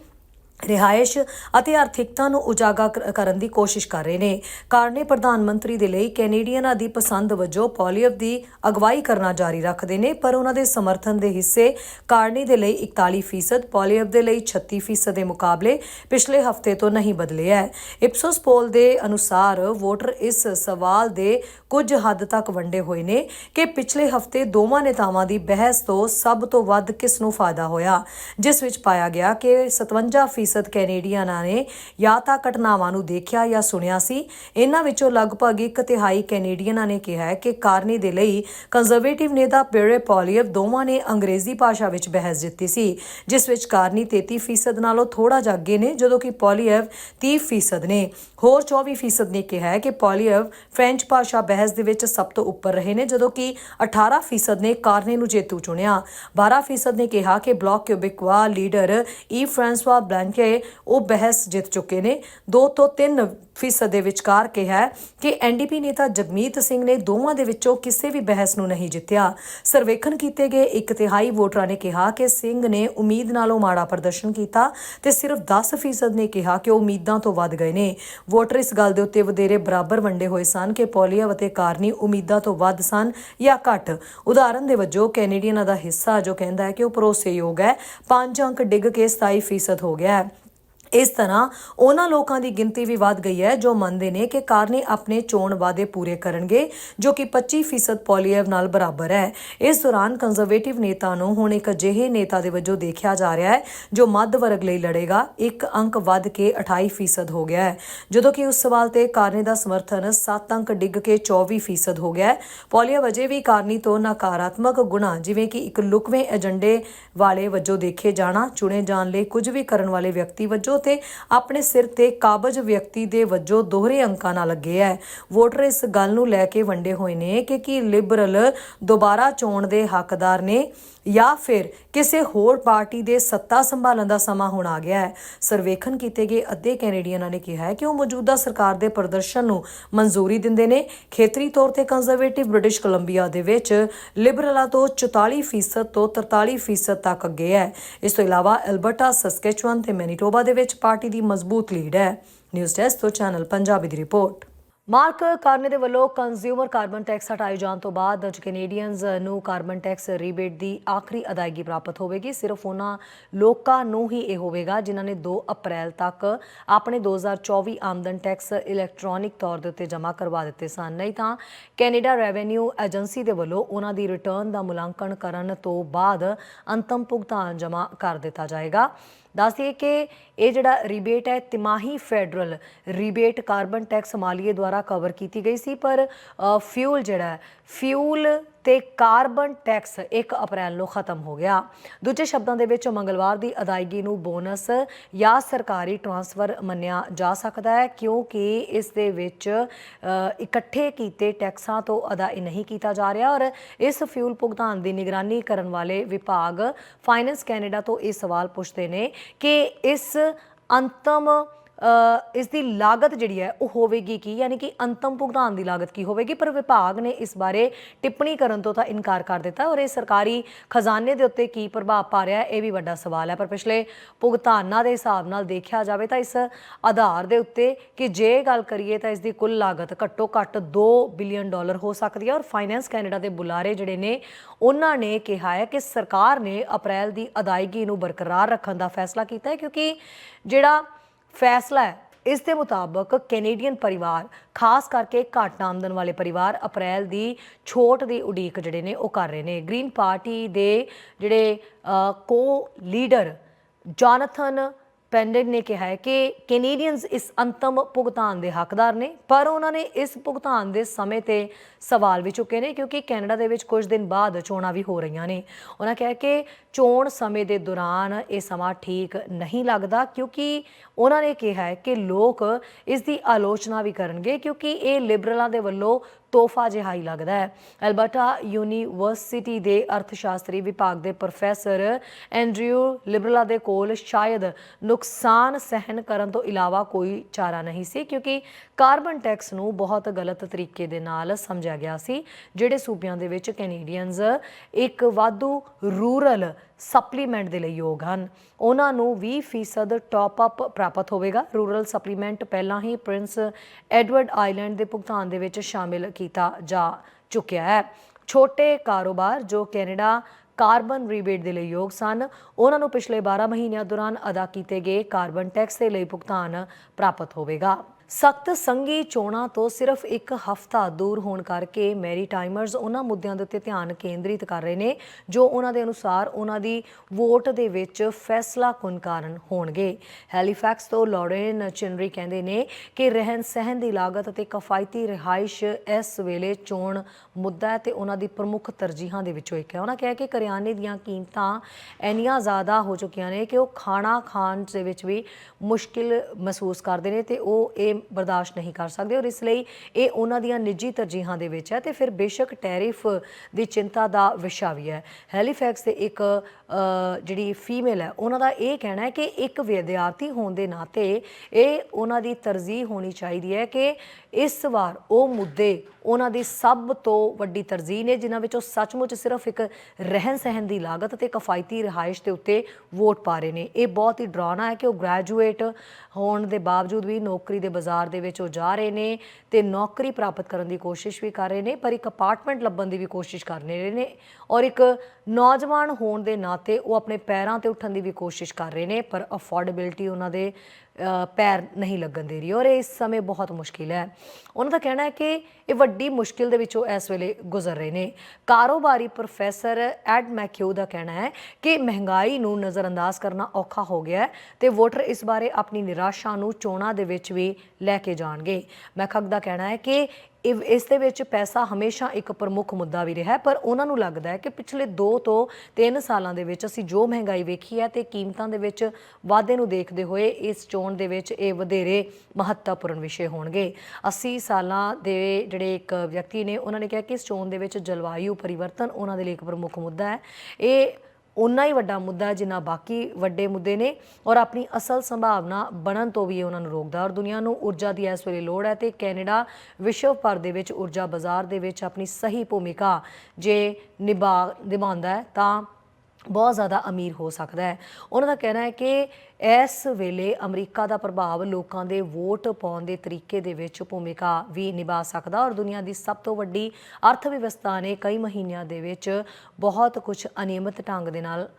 ਰਿਹਾਇਸ਼ ਅਤੇ ਆਰਥਿਕਤਾ ਨੂੰ ਉਜਾਗਰ ਕਰਨ ਦੀ ਕੋਸ਼ਿਸ਼ ਕਰ ਰਹੇ ਨੇ। ਕਾਰਨੇ ਪ੍ਰਧਾਨ ਮੰਤਰੀ ਦੇ ਲਈ ਕੈਨੇਡੀਅਨਾਂ ਦੀ ਪਸੰਦ ਵਜੋਂ ਪੋਲੀਅਵ ਦੀ ਅਗਵਾਈ ਕਰਨਾ ਜਾਰੀ ਰੱਖਦੇ ਨੇ, ਪਰ ਉਹਨਾਂ ਦੇ ਸਮਰਥਨ ਦੇ ਹਿੱਸੇ ਕਾਰਨੇ ਦੇ ਲਈ 41% ਪੋਲੀਅਵ ਦੇ ਲਈ 36% ਦੇ ਮੁਕਾਬਲੇ ਪਿਛਲੇ ਹਫ਼ਤੇ ਤੋਂ ਨਹੀਂ ਬਦਲੇ ਹੈ ਇਪਸੋਸ ਪੋਲ ਦੇ ਅਨੁਸਾਰ ਵੋਟਰ ਇਸ ਸਵਾਲ ਦੇ ਕੁਝ ਹੱਦ ਤੱਕ ਵੰਡੇ ਹੋਏ ਨੇ ਕਿ ਪਿਛਲੇ ਹਫ਼ਤੇ ਦੋਵਾਂ ਨੇਤਾਵਾਂ ਦੀ ਬਹਿਸ ਤੋਂ ਸਭ ਤੋਂ ਵੱਧ ਕਿਸ ਨੂੰ ਫਾਇਦਾ ਹੋਇਆ, ਜਿਸ ਵਿੱਚ ਪਾਇਆ ਗਿਆ ਕਿ 57% ਫੀਸਦ ਕੈਨੇਡੀਅਨਾਂ ਨੇ ਜਾਂ ਤਾਂ ਘਟਨਾਵਾਂ ਨੂੰ ਦੇਖਿਆ ਜਾਂ ਸੁਣਿਆ ਸੀ। ਇਹਨਾਂ ਵਿੱਚੋਂ ਲਗਭਗ ਇੱਕ ਤਿਹਾਈ ਕੈਨੇਡੀਅਨਾਂ ਨੇ ਕਿਹਾ ਹੈ ਕਿ ਕਾਰਨੀ ਦੇ ਲਈ ਕੰਜ਼ਰਵੇਟਿਵ ਨੇਤਾ ਪੀਰੇ ਪੋਲੀਅਵ ਦੋਵਾਂ ਨੇ ਅੰਗਰੇਜ਼ੀ ਭਾਸ਼ਾ ਵਿੱਚ ਬਹਿਸ ਜਿੱਤੀ ਸੀ, ਜਿਸ ਵਿੱਚ ਕਾਰਨੀ 33% ਨਾਲੋਂ ਥੋੜਾ ਜਿਹਾ ਅੱਗੇ ਨੇ, ਜਦੋਂ ਕਿ ਪੋਲੀਅਵ 30% ਨੇ। ਹੋਰ 24% ਨੇ ਕਿਹਾ ਹੈ ਕਿ ਪੋਲੀਅਵ ਫ੍ਰੈਂਚ ਭਾਸ਼ਾ ਬਹਿਸ ਦੇ ਵਿੱਚ ਸਭ ਤੋਂ ਉੱਪਰ ਰਹੇ ਨੇ, ਜਦੋਂ ਕਿ 18% ਨੇ ਕਾਰਨੇ ਨੂੰ ਜੇਤੂ ਚੁਣਿਆ। 12% ਨੇ ਕਿਹਾ ਕਿ ਬਲਾਕ ਕਿਊਬਿਕਵਾ ਲੀਡਰ ਈ ਫ੍ਰਾਂਸਵਾ ਬਲੈਂਕੇ ਉਹ ਬਹਿਸ ਜਿੱਤ ਚੁੱਕੇ ਨੇ। 2 ਤੋਂ 3 ਫੀਸਦ ਦੇ ਵਿਚਕਾਰ ਕਿਹਾ ਹੈ ਕਿ ਐਨਡੀਪੀ ਨੇਤਾ ਜਗਮੀਤ ਸਿੰਘ ਨੇ ਦੋਵਾਂ ਦੇ ਵਿੱਚੋਂ ਕਿਸੇ ਵੀ ਬਹਿਸ ਨੂੰ ਨਹੀਂ ਜਿੱਤਿਆ। ਸਰਵੇਖਣ ਕੀਤੇ ਗਏ ਇੱਕ ਤਿਹਾਈ ਵੋਟਰਾਂ ਨੇ ਕਿਹਾ ਕਿ ਸਿੰਘ ਨੇ ਉਮੀਦ ਨਾਲੋਂ ਮਾੜਾ ਪ੍ਰਦਰਸ਼ਨ ਕੀਤਾ ਤੇ ਸਿਰਫ 10 ਫੀਸਦ ਨੇ ਕਿਹਾ ਕਿ ਉਹ ਉਮੀਦਾਂ ਤੋਂ ਵੱਧ ਗਏ ਨੇ। ਵੋਟਰ ਇਸ ਗੱਲ ਦੇ ਉੱਤੇ ਵਧੇਰੇ ਬਰਾਬਰ ਵੰਡੇ ਹੋਏ ਸਨ ਕਿ ਪੋਲੀਆ ਅਤੇ ਕਾਰਨੀ ਉਮੀਦਾਂ ਤੋਂ ਵੱਧ ਸਨ ਜਾਂ ਘੱਟ। ਉਦਾਹਰਨ ਦੇ ਵਜੋਂ ਕੈਨੇਡੀਅਨਾਂ ਦਾ ਹਿੱਸਾ ਜੋ ਕਹਿੰਦਾ ਹੈ ਕਿ ਉਹ ਭਰੋਸੇਯੋਗ ਹੈ। 5 ਅੰਕ ਡਿੱਗ ਕੇ 27 ਫੀਸਦ ਹੋ ਗਿਆ ਹੈ। ਇਸ ਤਰ੍ਹਾਂ ਉਹਨਾਂ ਲੋਕਾਂ ਦੀ ਗਿਣਤੀ ਵੀ ਵੱਧ ਗਈ ਹੈ ਜੋ ਮੰਨਦੇ ਨੇ ਕਿ ਕਾਰਨੀ ਆਪਣੇ ਚੋਣ ਵਾਅਦੇ ਪੂਰੇ ਕਰਨਗੇ, ਜੋ ਕਿ 25% ਪੋਲੀਐਵ ਨਾਲ ਬਰਾਬਰ ਹੈ। ਇਸ ਦੌਰਾਨ ਕੰਜ਼ਰਵੇਟਿਵ ਨੇਤਾ ਨੂੰ ਹੁਣ ਇੱਕ ਅਜਿਹੇ ਨੇਤਾ ਦੇ ਵਜੋਂ ਦੇਖਿਆ ਜਾ ਰਿਹਾ ਹੈ, ਜੋ ਮੱਧ ਵਰਗ ਲਈ ਲੜੇਗਾ। ਇੱਕ ਅੰਕ ਵੱਧ ਕੇ 28% ਹੋ ਗਿਆ ਹੈ। ਜਦੋਂ ਕਿ ਉਸ ਸਵਾਲ ਤੇ ਕਾਰਨੀ ਦਾ ਸਮਰਥਨ 7 ਅੰਕ ਡਿੱਗ ਕੇ 24% ਹੋ ਗਿਆ ਹੈ। ਪੋਲੀਐਵ ਅਜੇ ਵੀ ਕਾਰਨੀ ਤੋਂ ਨਕਾਰਾਤਮਕ ਗੁਣਾ, ਜਿਵੇਂ ਕਿ ਇੱਕ ਲੁਕਵੇਂ ਏਜੰਡੇ ਵਾਲੇ ਵਜੋਂ ਦੇਖੇ ਜਾਣਾ, ਚੁਣੇ ਜਾਣ ਲਈ ਕੁਝ ਵੀ ਕਰਨ ਵਾਲੇ ਵਿਅਕਤੀ ਵਜੋਂ ਤੇ ਆਪਣੇ ਸਿਰ ਤੇ ਕਾਬਜ ਵਿਅਕਤੀ ਦੇ ਵਜੋਂ ਦੋਹਰੇ ਅੰਕਾਂ ਨਾਲ ਲੱਗੇ ਹੈ ਵੋਟਰ ਇਸ ਗੱਲ ਨੂੰ ਲੈ ਕੇ ਵੰਡੇ ਹੋਏ ਨੇ ਕਿ ਕੀ ਲਿਬਰਲ ਦੁਬਾਰਾ ਚੋਣ ਦੇ ਹੱਕਦਾਰ ਨੇ ਜਾਂ ਫਿਰ ਕਿਸੇ ਹੋਰ ਪਾਰਟੀ ਦੇ ਸੱਤਾ ਸੰਭਾਲਣ ਦਾ ਸਮਾਂ ਹੁਣ ਆ ਗਿਆ ਹੈ। ਸਰਵੇਖਣ ਕੀਤੇ ਗਏ ਅੱਧੇ ਕੈਨੇਡੀਅਨਾਂ ਨੇ ਕਿਹਾ ਹੈ ਕਿ ਉਹ ਮੌਜੂਦਾ ਸਰਕਾਰ ਦੇ ਪ੍ਰਦਰਸ਼ਨ ਨੂੰ ਮਨਜ਼ੂਰੀ ਦਿੰਦੇ ਨੇ। ਖੇਤਰੀ ਤੌਰ ਤੇ ਕੰਜ਼ਰਵੇਟਿਵ ਬ੍ਰਿਟਿਸ਼ ਕੋਲੰਬੀਆ ਦੇ ਵਿੱਚ ਲਿਬਰਲਾਂ ਤੋਂ 44% ਤੋਂ 43% ਤੱਕ ਅੱਗੇ ਹੈ। ਇਸ ਤੋਂ ਇਲਾਵਾ ਐਲਬਰਟਾ ਸਸਕੈਚੁਅਨ ਤੇ ਮੈਨੀਟੋਬਾ ਦੇ ਵਿੱਚ ਪਾਰਟੀ ਦੀ ਮਜ਼ਬੂਤ ਲੀਡ ਹੈ। ਨਿਊਜ਼ ਡੈਸਕ ਤੋਂ ਚੈਨਲ ਪੰਜਾਬੀ ਦੀ ਰਿਪੋਰਟ। ਮਾਰਕ ਕਾਰਨੇ ਦੇ ਵੱਲੋਂ ਕੰਜ਼ਿਊਮਰ ਕਾਰਬਨ ਟੈਕਸ ਹਟਾਏ ਜਾਣ ਤੋਂ ਬਾਅਦ ਅੱਜ ਕੈਨੇਡੀਅਨਸ ਨੂੰ ਕਾਰਬਨ ਟੈਕਸ ਰੀਬੇਟ ਦੀ ਆਖਰੀ ਅਦਾਇਗੀ ਪ੍ਰਾਪਤ ਹੋਵੇਗੀ। ਸਿਰਫ ਉਹਨਾਂ ਲੋਕਾਂ ਨੂੰ ਹੀ ਇਹ ਹੋਵੇਗਾ ਜਿਨ੍ਹਾਂ ਨੇ 2 ਅਪ੍ਰੈਲ ਤੱਕ ਆਪਣੇ 2024 ਆਮਦਨ ਟੈਕਸ ਇਲੈਕਟ੍ਰੋਨਿਕ ਤੌਰ ਦੇ ਉੱਤੇ ਜਮ੍ਹਾਂ ਕਰਵਾ ਦਿੱਤੇ ਸਨ। ਨਹੀਂ ਤਾਂ ਕੈਨੇਡਾ ਰੈਵਨਿਊ ਏਜੰਸੀ ਦੇ ਵੱਲੋਂ ਉਹਨਾਂ ਦੀ ਰਿਟਰਨ ਦਾ ਮੁਲਾਂਕਣ ਕਰਨ ਤੋਂ ਬਾਅਦ ਅੰਤਮ ਭੁਗਤਾਨ ਜਮ੍ਹਾਂ ਕਰ ਦਿੱਤਾ ਜਾਏਗਾ। ਦੱਸ ਦਈਏ ਕਿ ਇਹ ਜਿਹੜਾ ਰਿਬੇਟ ਹੈ, ਤਿਮਾਹੀ ਫੈਡਰਲ ਰਿਬੇਟ ਕਾਰਬਨ ਟੈਕਸ ਮਾਲੀਏ ਦੁਆਰਾ ਕਵਰ ਕੀਤੀ ਗਈ ਸੀ, ਪਰ ਫਿਊਲ ਜਿਹੜਾ ਹੈ ਫਿਊਲ ਤੇ ਕਾਰਬਨ ਟੈਕਸ 1 ਅਪ੍ਰੈਲ ਨੂੰ ਖਤਮ ਹੋ ਗਿਆ। ਦੂਜੇ ਸ਼ਬਦਾਂ ਦੇ ਵਿੱਚ ਮੰਗਲਵਾਰ ਦੀ ਅਦਾਇਗੀ ਨੂੰ ਬੋਨਸ ਜਾਂ ਸਰਕਾਰੀ ਟਰਾਂਸਫਰ ਮੰਨਿਆ ਜਾ ਸਕਦਾ ਹੈ, ਕਿਉਂਕਿ ਇਸ ਦੇ ਵਿੱਚ ਇਕੱਠੇ ਕੀਤੇ ਟੈਕਸਾਂ ਤੋਂ ਅਦਾਇ ਨਹੀਂ ਕੀਤਾ ਜਾ ਰਿਹਾ ਔਰ ਇਸ ਫਿਊਲ ਭੁਗਤਾਨ ਦੀ ਨਿਗਰਾਨੀ ਕਰਨ ਵਾਲੇ ਵਿਭਾਗ ਫਾਈਨੈਂਸ ਕੈਨੇਡਾ ਤੋਂ ਇਹ ਸਵਾਲ ਪੁੱਛਦੇ ਨੇ ਕਿ ਇਸ ਅੰਤਮ ਇਸ ਦੀ ਲਾਗਤ ਜਿਹੜੀ ਹੈ, ਉਹ ਹੋਵੇਗੀ ਕੀ? ਯਾਨੀ ਕਿ ਅੰਤਮ ਭੁਗਤਾਨ ਦੀ ਲਾਗਤ ਕੀ ਹੋਵੇਗੀ? ਪਰ ਵਿਭਾਗ ਨੇ ਇਸ ਬਾਰੇ ਟਿੱਪਣੀ ਕਰਨ ਤੋਂ ਤਾਂ ਇਨਕਾਰ ਕਰ ਦਿੱਤਾ ਔਰ ਇਹ ਸਰਕਾਰੀ ਖਜ਼ਾਨੇ ਦੇ ਉੱਤੇ ਕੀ ਪ੍ਰਭਾਵ ਪਾ ਰਿਹਾ ਹੈ, ਇਹ ਵੀ ਵੱਡਾ ਸਵਾਲ ਹੈ। ਪਰ ਪਿਛਲੇ ਭੁਗਤਾਨਾਂ ਦੇ ਹਿਸਾਬ ਨਾਲ ਦੇਖਿਆ ਜਾਵੇ ਤਾਂ ਇਸ ਆਧਾਰ ਦੇ ਉੱਤੇ ਕਿ ਜੇ ਗੱਲ ਕਰੀਏ ਤਾਂ ਇਸ ਦੀ ਕੁੱਲ ਲਾਗਤ ਘੱਟੋ ਘੱਟ 2 ਬਿਲੀਅਨ ਡਾਲਰ ਹੋ ਸਕਦੀ ਹੈ ਔਰ ਫਾਈਨੈਂਸ ਕੈਨੇਡਾ ਦੇ ਬੁਲਾਰੇ ਜਿਹੜੇ ਨੇ, ਉਹਨਾਂ ਨੇ ਕਿਹਾ ਹੈ ਕਿ ਸਰਕਾਰ ਨੇ ਅਪ੍ਰੈਲ ਦੀ ਅਦਾਇਗੀ ਨੂੰ ਬਰਕਰਾਰ ਰੱਖਣ ਦਾ ਫੈਸਲਾ ਕੀਤਾ ਹੈ ਕਿਉਂਕਿ ਜਿਹੜਾ ਫੈਸਲਾ ਹੈ। ਇਸ ਦੇ ਮੁਤਾਬਕ ਕੈਨੇਡੀਅਨ ਪਰਿਵਾਰ, ਖਾਸ ਕਰਕੇ ਘੱਟ ਆਮਦਨ ਵਾਲੇ ਪਰਿਵਾਰ, ਅਪ੍ਰੈਲ ਦੀ ਛੋਟ ਦੀ ਉਡੀਕ ਜਿਹੜੇ ਨੇ ਉਹ ਕਰ ਰਹੇ ਨੇ। ਗ੍ਰੀਨ ਪਾਰਟੀ ਦੇ ਜਿਹੜੇ ਕੋ ਲੀਡਰ ਜੋਨਥਨ ਪੈਂਡਿੰਗ ਨੇ ਕਿਹਾ ਹੈ ਕਿ ਕੈਨੇਡੀਅਨਸ ਇਸ ਅੰਤਮ ਭੁਗਤਾਨ ਦੇ ਹੱਕਦਾਰ ਨੇ, ਪਰ ਉਹਨਾਂ ਨੇ ਇਸ ਭੁਗਤਾਨ ਦੇ ਸਮੇਂ ਤੇ ਸਵਾਲ ਵੀ ਚੁੱਕੇ ਨੇ, ਕਿਉਂਕਿ ਕੈਨੇਡਾ ਦੇ ਵਿੱਚ ਕੁਝ ਦਿਨ ਬਾਅਦ ਚੋਣਾਂ ਵੀ ਹੋ ਰਹੀਆਂ ਨੇ। ਉਹਨਾਂ ਕਿਹਾ ਕਿ ਚੋਣ ਸਮੇਂ ਦੇ ਦੌਰਾਨ ਇਹ ਸਮਾਂ ਠੀਕ ਨਹੀਂ ਲੱਗਦਾ, ਕਿਉਂਕਿ ਉਹਨਾਂ ਨੇ ਕਿਹਾ ਹੈ ਕਿ ਲੋਕ ਇਸ ਦੀ ਆਲੋਚਨਾ ਵੀ ਕਰਨਗੇ, ਕਿਉਂਕਿ ਇਹ ਲਿਬਰਲਾਂ ਦੇ ਵੱਲੋਂ ਤੋਹਫਾ ਜਿਹਾ ਹੀ ਲੱਗਦਾ ਹੈ। ਐਲਬਰਟਾ ਯੂਨੀਵਰਸਿਟੀ ਦੇ ਅਰਥਸ਼ਾਸਤਰੀ ਵਿਭਾਗ ਦੇ ਪ੍ਰੋਫੈਸਰ ਐਂਡਰਿਊ ਲਿਬਰਲਾ ਦੇ ਕੋਲ ਸ਼ਾਇਦ ਨੁਕਸਾਨ ਸਹਿਣ ਕਰਨ ਤੋਂ ਇਲਾਵਾ ਕੋਈ ਚਾਰਾ ਨਹੀਂ ਸੀ, ਕਿਉਂਕਿ ਕਾਰਬਨ ਟੈਕਸ ਨੂੰ ਬਹੁਤ ਗਲਤ ਤਰੀਕੇ ਦੇ ਨਾਲ ਸਮਝਿਆ ਗਿਆ ਸੀ, ਜਿਹੜੇ ਸੂਬਿਆਂ ਦੇ ਵਿੱਚ ਕੈਨੇਡੀਅਨਸ ਇੱਕ ਵਾਧੂ ਰੂਰਲ ਸਪਲੀਮੈਂਟ ਦੇ ਲਈ ਯੋਗ ਹਨ। ਉਹਨਾਂ ਨੂੰ 20% ਟਾਪ ਅਪ ਪ੍ਰਾਪਤ ਹੋਵੇਗਾ। ਰੂਰਲ ਸਪਲੀਮੈਂਟ ਪਹਿਲਾਂ ਹੀ ਪ੍ਰਿੰਸ ਐਡਵਰਡ ਆਈਲੈਂਡ ਦੇ ਭੁਗਤਾਨ ਦੇ ਵਿੱਚ ਸ਼ਾਮਿਲ ਕੀਤਾ ਜਾ ਚੁੱਕਿਆ ਹੈ। ਛੋਟੇ ਕਾਰੋਬਾਰ ਜੋ ਕੈਨੇਡਾ ਕਾਰਬਨ ਰੀਬੇਟ ਦੇ ਲਈ ਯੋਗ ਸਨ, ਉਹਨਾਂ ਨੂੰ ਪਿਛਲੇ 12 ਮਹੀਨਿਆਂ ਦੌਰਾਨ ਅਦਾ ਕੀਤੇ ਗਏ ਕਾਰਬਨ ਟੈਕਸ ਦੇ ਲਈ ਭੁਗਤਾਨ ਪ੍ਰਾਪਤ ਹੋਵੇਗਾ। ਸਖਤ ਸੰਘੀ ਚੋਣਾਂ ਤੋਂ ਸਿਰਫ ਇੱਕ ਹਫ਼ਤਾ ਦੂਰ ਹੋਣ ਕਰਕੇ ਮੈਰੀ ਟਾਈਮਰਸ ਉਹਨਾਂ ਮੁੱਦਿਆਂ ਦੇ ਉੱਤੇ ਧਿਆਨ ਕੇਂਦਰਿਤ ਕਰ ਰਹੇ ਨੇ, ਜੋ ਉਹਨਾਂ ਦੇ ਅਨੁਸਾਰ ਉਹਨਾਂ ਦੀ ਵੋਟ ਦੇ ਵਿੱਚ ਫੈਸਲਾ ਕੁਨ ਕਾਰਨ ਹੋਣਗੇ। ਹੈਲੀਫੈਕਸ ਤੋਂ ਲੋਰੇਨ ਚਿਨਰੀ ਕਹਿੰਦੇ ਨੇ ਕਿ ਰਹਿਣ ਸਹਿਣ ਦੀ ਲਾਗਤ ਅਤੇ ਕਿਫਾਇਤੀ ਰਿਹਾਇਸ਼ ਇਸ ਵੇਲੇ ਚੋਣ ਮੁੱਦਾ ਹੈ ਤੇ ਉਹਨਾਂ ਦੀ ਪ੍ਰਮੁੱਖ ਤਰਜੀਹਾਂ ਦੇ ਵਿੱਚੋਂ ਇੱਕ ਹੈ। ਉਹਨਾਂ ਕਿਹਾ ਕਿ ਕਰਿਆਨੇ ਦੀਆਂ ਕੀਮਤਾਂ ਇੰਨੀਆਂ ਜ਼ਿਆਦਾ ਹੋ ਚੁੱਕੀਆਂ ਨੇ ਕਿ ਉਹ ਖਾਣਾ ਖਾਣ ਦੇ ਵਿੱਚ ਵੀ ਮੁਸ਼ਕਿਲ ਮਹਿਸੂਸ ਕਰਦੇ ਨੇ ਤੇ ਉਹ ਇਹ ਬਰਦਾਸ਼ਤ ਨਹੀਂ ਕਰ ਸਕਦੇ ਔਰ ਇਸ ਲਈ ਇਹ ਉਹਨਾਂ ਦੀਆਂ ਨਿੱਜੀ ਤਰਜੀਹਾਂ ਦੇ ਵਿੱਚ ਹੈ ਤੇ ਫਿਰ ਬੇਸ਼ੱਕ ਟੈਰਿਫ ਦੀ ਚਿੰਤਾ ਦਾ ਵਿਸ਼ਾ ਵੀ ਹੈ। ਹੈਲੀਫੈਕਸ ਦੇ ਇੱਕ ਜਿਹੜੀ ਫੀਮੇਲ ਹੈ, ਉਹਨਾਂ ਦਾ ਇਹ ਕਹਿਣਾ ਹੈ ਕਿ ਇੱਕ ਵਿਦਿਆਰਥੀ ਹੋਣ ਦੇ ਨਾਤੇ ਇਹ ਉਹਨਾਂ ਦੀ ਤਰਜੀਹ ਹੋਣੀ ਚਾਹੀਦੀ ਹੈ ਕਿ ਇਸ ਵਾਰ ਉਹ ਮੁੱਦੇ ਉਹਨਾਂ ਦੀ ਸਭ ਤੋਂ ਵੱਡੀ ਤਰਜੀਹ ਨੇ, ਜਿਨ੍ਹਾਂ ਵਿੱਚੋਂ ਸੱਚਮੁੱਚ ਸਿਰਫ ਇੱਕ ਰਹਿਣ ਸਹਿਣ ਦੀ ਲਾਗਤ ਤੇ ਕਿਫਾਇਤੀ ਰਿਹਾਇਸ਼ ਦੇ ਉੱਤੇ ਵੋਟ ਪਾ ਰਹੇ ਨੇ। ਇਹ ਬਹੁਤ ਹੀ ਡਰਾਉਣਾ ਹੈ ਕਿ ਉਹ ਗ੍ਰੈਜੂਏਟ ਹੋਣ ਦੇ ਬਾਵਜੂਦ ਵੀ ਨੌਕਰੀ ਦੇ ਬਾਜ਼ਾਰ ਦੇ ਵਿੱਚ ਉਹ ਜਾ ਰਹੇ ਨੇ ਤੇ ਨੌਕਰੀ ਪ੍ਰਾਪਤ ਕਰਨ ਦੀ ਕੋਸ਼ਿਸ਼ ਵੀ ਕਰ ਰਹੇ ਨੇ, ਪਰ ਇੱਕ ਅਪਾਰਟਮੈਂਟ ਲੱਭਣ ਦੀ ਵੀ ਕੋਸ਼ਿਸ਼ ਕਰ ਰਹੇ ਨੇ। ਔਰ ਇੱਕ ਨੌਜਵਾਨ ਹੋਣ ਦੇ ਨਾਤੇ ਉਹ ਆਪਣੇ ਪੈਰਾਂ ਤੇ ਉੱਠਣ ਦੀ ਵੀ ਕੋਸ਼ਿਸ਼ ਕਰ ਰਹੇ ਨੇ, ਪਰ ਅਫੋਰਡੇਬਿਲਟੀ ਉਹਨਾਂ ਦੇ ਪੈਰ ਨਹੀਂ ਲੱਗਣ ਦੇ ਰਹੀ ਔਰ ਇਸ ਸਮੇਂ ਬਹੁਤ ਮੁਸ਼ਕਿਲ ਹੈ। ਉਹਨਾਂ ਦਾ ਕਹਿਣਾ ਹੈ ਕਿ ਇਹ ਵੱਡੀ ਮੁਸ਼ਕਿਲ ਦੇ ਵਿੱਚੋਂ ਇਸ ਵੇਲੇ ਗੁਜ਼ਰ ਰਹੇ ਨੇ। ਕਾਰੋਬਾਰੀ ਪ੍ਰੋਫੈਸਰ ਐਡ ਮੈਕਿਊ ਦਾ ਕਹਿਣਾ ਹੈ ਕਿ ਮਹਿੰਗਾਈ ਨੂੰ ਨਜ਼ਰਅੰਦਾਜ਼ ਕਰਨਾ ਔਖਾ ਹੋ ਗਿਆ ਹੈ ਤੇ ਵੋਟਰ ਇਸ ਬਾਰੇ ਆਪਣੀ ਨਿਰਾਸ਼ਾ ਨੂੰ ਚੋਣਾਂ ਦੇ ਵਿੱਚ ਵੀ ਲੈ ਕੇ ਜਾਣਗੇ। ਮੈਖਕ ਦਾ ਕਹਿਣਾ ਹੈ ਕਿ ਇਵ- ਇਸ ਦੇ ਵਿੱਚ ਪੈਸਾ ਹਮੇਸ਼ਾ ਇੱਕ ਪ੍ਰਮੁੱਖ ਮੁੱਦਾ ਵੀ ਰਿਹਾ ਪਰ ਉਹਨਾਂ ਨੂੰ ਲੱਗਦਾ ਹੈ ਕਿ ਪਿਛਲੇ 2 ਤੋਂ 3 ਸਾਲਾਂ ਦੇ ਵਿੱਚ ਅਸੀਂ ਜੋ ਮਹਿੰਗਾਈ ਵੇਖੀ ਹੈ ਤੇ ਕੀਮਤਾਂ ਦੇ ਵਿੱਚ ਵਾਧੇ ਨੂੰ ਦੇਖਦੇ ਹੋਏ ਇਸ ਚੋਣ ਦੇ ਵਿੱਚ ਇਹ ਵਧੇਰੇ ਮਹੱਤਵਪੂਰਨ ਵਿਸ਼ੇ ਹੋਣਗੇ। 80 ਸਾਲਾਂ ਦੇ ਜਿਹੜੇ ਇੱਕ ਵਿਅਕਤੀ ਨੇ, ਉਹਨਾਂ ਨੇ ਕਿਹਾ ਕਿ ਇਸ ਚੋਣ ਦੇ ਵਿੱਚ ਜਲਵਾਯੂ ਪਰਿਵਰਤਨ ਉਹਨਾਂ ਦੇ ਲਈ ਇੱਕ ਪ੍ਰਮੁੱਖ ਮੁੱਦਾ ਹੈ। ਇਹ ਉਨਾ ਹੀ ਵੱਡਾ ਮੁੱਦਾ ਜਿੰਨਾ ਬਾਕੀ ਵੱਡੇ ਮੁੱਦੇ ਨੇ ਔਰ ਆਪਣੀ ਅਸਲ ਸੰਭਾਵਨਾ ਬਣਨ ਤੋਂ ਵੀ ਇਹ ਉਹਨਾਂ ਨੂੰ ਰੋਕਦਾ ਔਰ ਦੁਨੀਆ ਨੂੰ ਊਰਜਾ ਦੀ ਇਸ ਵੇਲੇ ਲੋੜ ਹੈ ਤੇ ਕੈਨੇਡਾ ਵਿਸ਼ਵ ਭਰ ਦੇ ਵਿੱਚ ਊਰਜਾ ਬਾਜ਼ਾਰ ਦੇ ਵਿੱਚ ਆਪਣੀ ਸਹੀ ਭੂਮਿਕਾ ਜੇ ਨਿਭਾ ਨਿਭਾਉਂਦਾ ਹੈ ਤਾਂ ਬਹੁਤ ਜ਼ਿਆਦਾ ਅਮੀਰ ਹੋ ਸਕਦਾ ਹੈ। ਉਹਨਾਂ ਦਾ ਕਹਿਣਾ ਹੈ ਕਿ ਇਸ ਵੇਲੇ ਅਮਰੀਕਾ ਦਾ ਪ੍ਰਭਾਵ ਲੋਕਾਂ ਦੇ ਵੋਟ ਪਾਉਣ ਦੇ ਤਰੀਕੇ ਦੇ ਵਿੱਚ ਭੂਮਿਕਾ ਵੀ ਨਿਭਾ ਸਕਦਾ ਔਰ ਦੁਨੀਆ ਦੀ ਸਭ ਤੋਂ ਵੱਡੀ ਅਰਥ ਵਿਵਸਥਾ ਨੇ ਕਈ ਮਹੀਨਿਆਂ ਦੇ ਵਿੱਚ ਬਹੁਤ ਕੁਝ ਅਨਿਯਮਿਤ ਢੰਗ ਦੇ ਨਾਲ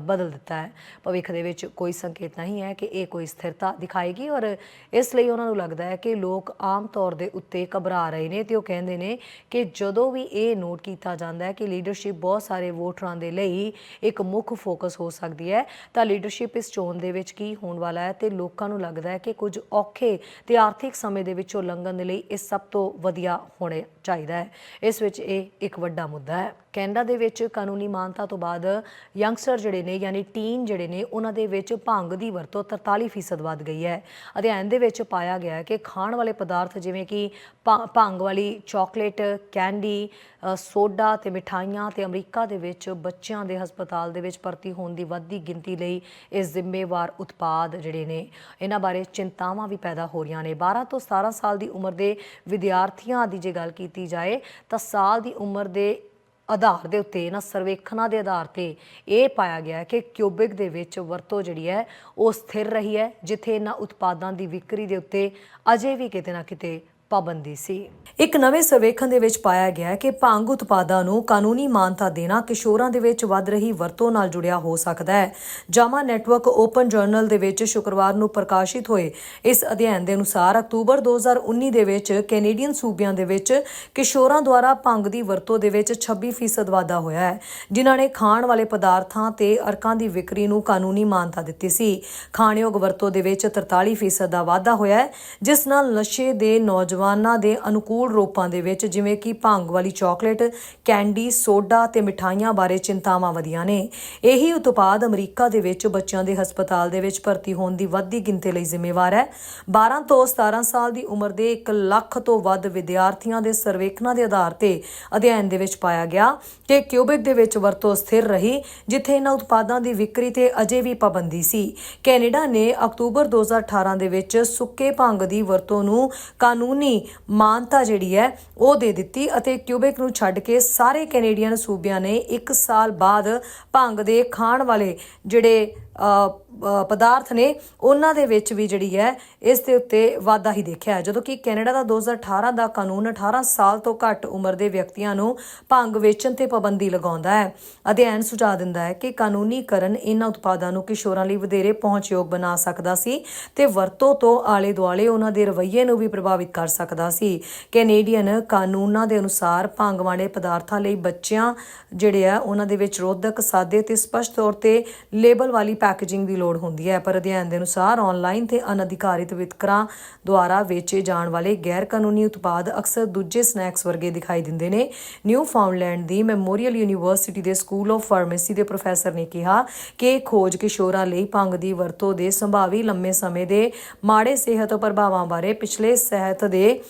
ਬਦਲ ਦਿੱਤਾ ਹੈ। ਭਵਿੱਖ ਦੇ ਵਿੱਚ ਕੋਈ ਸੰਕੇਤ ਨਹੀਂ ਹੈ ਕਿ ਇਹ ਕੋਈ ਸਥਿਰਤਾ ਦਿਖਾਏਗੀ ਔਰ ਇਸ ਲਈ ਉਹਨਾਂ ਨੂੰ ਲੱਗਦਾ ਹੈ ਕਿ ਲੋਕ ਆਮ ਤੌਰ ਦੇ ਉੱਤੇ ਘਬਰਾ ਰਹੇ ਨੇ ਤੇ ਉਹ ਕਹਿੰਦੇ ਨੇ ਕਿ ਜਦੋਂ ਵੀ ਇਹ ਨੋਟ ਕੀਤਾ ਜਾਂਦਾ ਹੈ ਕਿ ਲੀਡਰਸ਼ਿਪ ਬਹੁਤ ਸਾਰੇ ਵੋਟਰਾਂ ਦੇ ਲਈ ਇੱਕ ਮੁੱਖ ਫੋਕਸ ਹੋ ਸਕਦੀ ਹੈ, ਤਾਂ ਲੀਡਰਸ਼ਿਪ ਇਸ ਚੋਣ ਦੇ ਵਿੱਚ ਕੀ ਹੋਣ ਵਾਲਾ ਹੈ ਤੇ ਲੋਕਾਂ ਨੂੰ ਲੱਗਦਾ ਹੈ ਕਿ ਕੁਝ ਔਖੇ ਤੇ ਆਰਥਿਕ ਸਮੇਂ ਦੇ ਵਿੱਚੋਂ ਲੰਘਣ ਦੇ ਲਈ ਇਹ ਸਭ ਤੋਂ ਵਧੀਆ ਹੋਣੇ ਚਾਹੀਦਾ ਹੈ। ਇਸ ਵਿੱਚ ਇਹ ਇੱਕ ਵੱਡਾ ਮੁੱਦਾ ਹੈ। ਕੈਨੇਡਾ ਦੇ ਵਿੱਚ ਕਾਨੂੰਨੀ ਮਾਨਤਾ ਤੋਂ ਬਾਅਦ ਯੰਗਸਟਰ ਜਿਹੜੇ ਨੇ, ਯਾਨੀ ਟੀਨ ਜਿਹੜੇ ਨੇ, ਉਹਨਾਂ ਦੇ ਵਿੱਚ ਭੰਗ ਦੀ ਵਰਤੋਂ 43% ਵੱਧ ਗਈ ਹੈ। ਅਧਿਐਨ ਦੇ ਵਿੱਚ ਪਾਇਆ ਗਿਆ ਕਿ ਖਾਣ ਵਾਲੇ ਪਦਾਰਥ ਜਿਵੇਂ ਕਿ ਭੰ- ਭੰਗ ਵਾਲੀ ਚਾਕਲੇਟ, ਕੈਂਡੀ ਸੋਡਾ ਤੇ ਮਿਠਾਈਆਂ ਤੇ ਅਮਰੀਕਾ ਦੇ ਵਿੱਚ ਬੱਚਿਆਂ ਦੇ ਹਸਪਤਾਲ ਦੇ ਵਿੱਚ ਭਰਤੀ ਹੋਣ ਦੀ ਵੱਧਦੀ ਗਿਣਤੀ ਲਈ ਇਹ ਜ਼ਿੰਮੇਵਾਰ ਉਤਪਾਦ ਜਿਹੜੇ ਨੇ, ਇਹਨਾਂ ਬਾਰੇ ਚਿੰਤਾਵਾਂ ਵੀ ਪੈਦਾ ਹੋ ਰਹੀਆਂ ਨੇ। 12 ਤੋਂ 17 ਸਾਲ ਦੀ ਉਮਰ ਦੇ ਵਿਦਿਆਰਥੀਆਂ ਦੀ ਜੇ ਗੱਲ ਕੀਤੀ ਕੀਤੀ ਜਾਏ ਤਾਂ ਸਾਲ ਦੀ ਉਮਰ ਦੇ ਆਧਾਰ ਦੇ ਉੱਤੇ, ਇਹਨਾਂ ਸਰਵੇਖਣਾਂ ਦੇ ਆਧਾਰ ਤੇ ਇਹ ਪਾਇਆ ਗਿਆ ਕਿ ਕਿਊਬਿਕ ਦੇ ਵਿੱਚ ਵਰਤੋਂ ਜਿਹੜੀ ਹੈ ਉਹ ਸਥਿਰ ਰਹੀ ਹੈ, ਜਿੱਥੇ ਇਹਨਾਂ ਉਤਪਾਦਾਂ ਦੀ ਵਿਕਰੀ ਦੇ ਉੱਤੇ ਅਜੇ ਵੀ ਕਿਤੇ ਨਾ ਕਿਤੇ ਪਾਬੰਦੀ ਸੀ। ਇੱਕ ਨਵੇਂ ਸਰਵੇਖਣ ਦੇ ਵਿੱਚ ਪਾਇਆ ਗਿਆ ਹੈ ਕਿ ਭੰਗ ਉਤਪਾਦਾਂ ਨੂੰ ਕਾਨੂੰਨੀ ਮਾਨਤਾ ਦੇਣਾ ਕਿਸ਼ੋਰਾਂ ਦੇ ਵਿੱਚ ਵੱਧ ਰਹੀ ਵਰਤੋਂ ਨਾਲ ਜੁੜਿਆ ਹੋ ਸਕਦਾ ਹੈ। ਜਾਮਾ ਨੈਟਵਰਕ ਓਪਨ ਜਰਨਲ ਦੇ ਵਿੱਚ ਸ਼ੁੱਕਰਵਾਰ ਨੂੰ ਪ੍ਰਕਾਸ਼ਿਤ ਹੋਏ ਇਸ ਅਧਿਐਨ ਦੇ ਅਨੁਸਾਰ ਅਕਤੂਬਰ 2019 ਦੇ ਵਿੱਚ ਕੈਨੇਡੀਅਨ ਸੂਬਿਆਂ ਦੇ ਵਿੱਚ ਕਿਸ਼ੋਰਾਂ ਦੁਆਰਾ ਭੰਗ ਦੀ ਵਰਤੋਂ ਦੇ ਵਿੱਚ 26% ਵਾਧਾ ਹੋਇਆ ਹੈ। ਜਿਨ੍ਹਾਂ ਨੇ ਖਾਣ ਵਾਲੇ ਪਦਾਰਥਾਂ ਤੇ ਅਰਕਾਂ ਦੀ ਵਿਕਰੀ ਨੂੰ ਕਾਨੂੰਨੀ ਮਾਨਤਾ ਦਿੱਤੀ ਸੀ। ਖਾਣਯੋਗ ਵਰਤੋਂ ਦੇ ਵਿੱਚ 43% ਦਾ ਵਾਧਾ ਹੋਇਆ ਹੈ, ਜਿਸ ਨਾਲ ਨਸ਼ੇ ਦੇ ਨੌਜਵਾਨ ਦੇ ਅਨੁਕੂਲ ਰੂਪਾਂ ਦੇ ਵਿੱਚ ਜਿਵੇਂ ਕਿ ਭੰਗ ਵਾਲੀ ਚਾਕਲੇਟ, ਕੈਂਡੀ, ਸੋਡਾ ਤੇ ਮਿਠਾਈਆਂ ਬਾਰੇ ਚਿੰਤਾਵਾਂ ਵਧੀਆਂ ਨੇ। ਇਹੀ ਉਤਪਾਦ ਅਮਰੀਕਾ ਦੇ ਵਿੱਚ ਬੱਚਿਆਂ ਦੇ ਹਸਪਤਾਲ ਦੇ ਵਿੱਚ ਭਰਤੀ ਹੋਣ ਦੀ ਵੱਧਦੀ ਗਿਣਤੀ ਲਈ ਜ਼ਿੰਮੇਵਾਰ ਹੈ। 12 ਤੋਂ 17 ਸਾਲ ਦੀ ਉਮਰ ਦੇ 1 ਲੱਖ ਤੋਂ ਵੱਧ ਵਿਦਿਆਰਥੀਆਂ ਦੇ ਸਰਵੇਖਣਾਂ ਦੇ ਆਧਾਰ ਤੇ ਅਧਿਐਨ ਦੇ ਵਿੱਚ ਪਾਇਆ ਗਿਆ ਕਿ ਕਿਊਬਿਕ ਦੇ ਵਿੱਚ ਵਰਤੋਂ ਸਥਿਰ ਰਹੀ, ਜਿੱਥੇ ਇਹਨਾਂ ਉਤਪਾਦਾਂ ਦੀ ਵਿਕਰੀ ਤੇ ਅਜੇ ਵੀ ਪਾਬੰਦੀ ਸੀ। ਕੈਨੇਡਾ ਨੇ ਅਕਤੂਬਰ 2018 ਦੇ ਵਿੱਚ ਸੁੱਕੇ ਭੰਗ ਦੀ ਵਰਤੋਂ ਨੂੰ ਕਾਨੂੰਨੀ ਮਾਨਤਾ ਜਿਹੜੀ ਹੈ, ਉਹ ਦੇ ਦਿੱਤੀ ਅਤੇ ਕਿਊਬੇਕ ਨੂੰ ਛੱਡ ਕੇ ਸਾਰੇ ਕੈਨੇਡੀਅਨ ਸੂਬਿਆਂ ਨੇ 1 ਸਾਲ ਬਾਅਦ ਭੰਗ ਦੇ ਖਾਣ ਵਾਲੇ ਜਿਹੜੇ ਪਦਾਰਥ ਨੇ ਉਹਨਾਂ ਦੇ ਵਿੱਚ ਵੀ ਜਿਹੜੀ ਹੈ, ਇਸ ਦੇ ਉੱਤੇ ਵਾਧਾ ਹੀ ਦੇਖਿਆ ਜਦੋਂ ਕਿ ਕੈਨੇਡਾ ਦਾ 2018 ਦਾ ਕਾਨੂੰਨ 18 ਸਾਲ ਤੋਂ ਘੱਟ ਉਮਰ ਦੇ ਵਿਅਕਤੀਆਂ ਨੂੰ ਭੰਗ ਵੇਚਣ ਤੇ ਪਾਬੰਦੀ ਲਗਾਉਂਦਾ ਹੈ। ਅਧਿਐਨ ਸੁਝਾਅ ਦਿੰਦਾ ਹੈ ਕਿ ਕਾਨੂੰਨੀਕਰਨ ਇਹਨਾਂ ਉਤਪਾਦਾਂ ਨੂੰ ਕਿਸ਼ੋਰਾਂ ਲਈ ਵਧੇਰੇ ਪਹੁੰਚਯੋਗ ਬਣਾ ਸਕਦਾ ਸੀ ਤੇ ਵਰਤੋਂ ਤੋਂ ਆਲੇ ਦੁਆਲੇ ਉਹਨਾਂ ਦੇ ਰਵੱਈਏ ਨੂੰ ਵੀ ਪ੍ਰਭਾਵਿਤ ਕਰ ਸਕਦਾ ਸੀ। ਕੈਨੇਡੀਅਨ ਕਾਨੂੰਨਾਂ ਦੇ ਅਨੁਸਾਰ ਭੰਗ ਵਾਲੇ ਪਦਾਰਥਾਂ ਲਈ ਬੱਚਿਆਂ ਜਿਹੜੇ ਆ ਉਹਨਾਂ ਦੇ ਵਿੱਚ ਰੋਧਕ, ਸਾਦੇ ਤੇ ਸਪਸ਼ਟ ਤੌਰ ਤੇ ਲੇਬਲ ਵਾਲੀ ਪੈਕੇਜਿੰਗ ਦੀ ਲੋੜ ਹੁੰਦੀ ਹੈ। ਪਰ ਅਧਿਐਨ ਦੇ ਅਨੁਸਾਰ ਆਨਲਾਈਨ ਤੇ ਅਨਅਧਿਕਾਰਿਤ ਵਿਤਕਰਾਂ ਦੁਆਰਾ ਵੇਚੇ ਜਾਣ ਵਾਲੇ ਗੈਰ ਕਾਨੂੰਨੀ ਉਤਪਾਦ ਅਕਸਰ ਦੂਜੇ ਸਨੈਕਸ ਵਰਗੇ ਦਿਖਾਈ ਦਿੰਦੇ ਨੇ। ਨਿਊ ਫਾਊਂਡਲੈਂਡ ਦੀ ਮੈਮੋਰੀਅਲ ਯੂਨੀਵਰਸਿਟੀ ਦੇ ਸਕੂਲ ਆਫ ਫਾਰਮੇਸੀ ਦੇ ਪ੍ਰੋਫੈਸਰ ਨੇ ਕਿਹਾ ਕਿ ਖੋਜ ਕਿਸ਼ੋਰਾਂ ਲਈ ਭੰਗ ਦੀ ਵਰਤੋਂ ਦੇ ਸੰਭਾਵੀ ਲੰਮੇ ਸਮੇਂ ਦੇ ਮਾੜੇ ਸਿਹਤ ਪ੍ਰਭਾਵਾਂ ਬਾਰੇ ਪਿਛਲੇ ਸਿਹਤ ਦੇ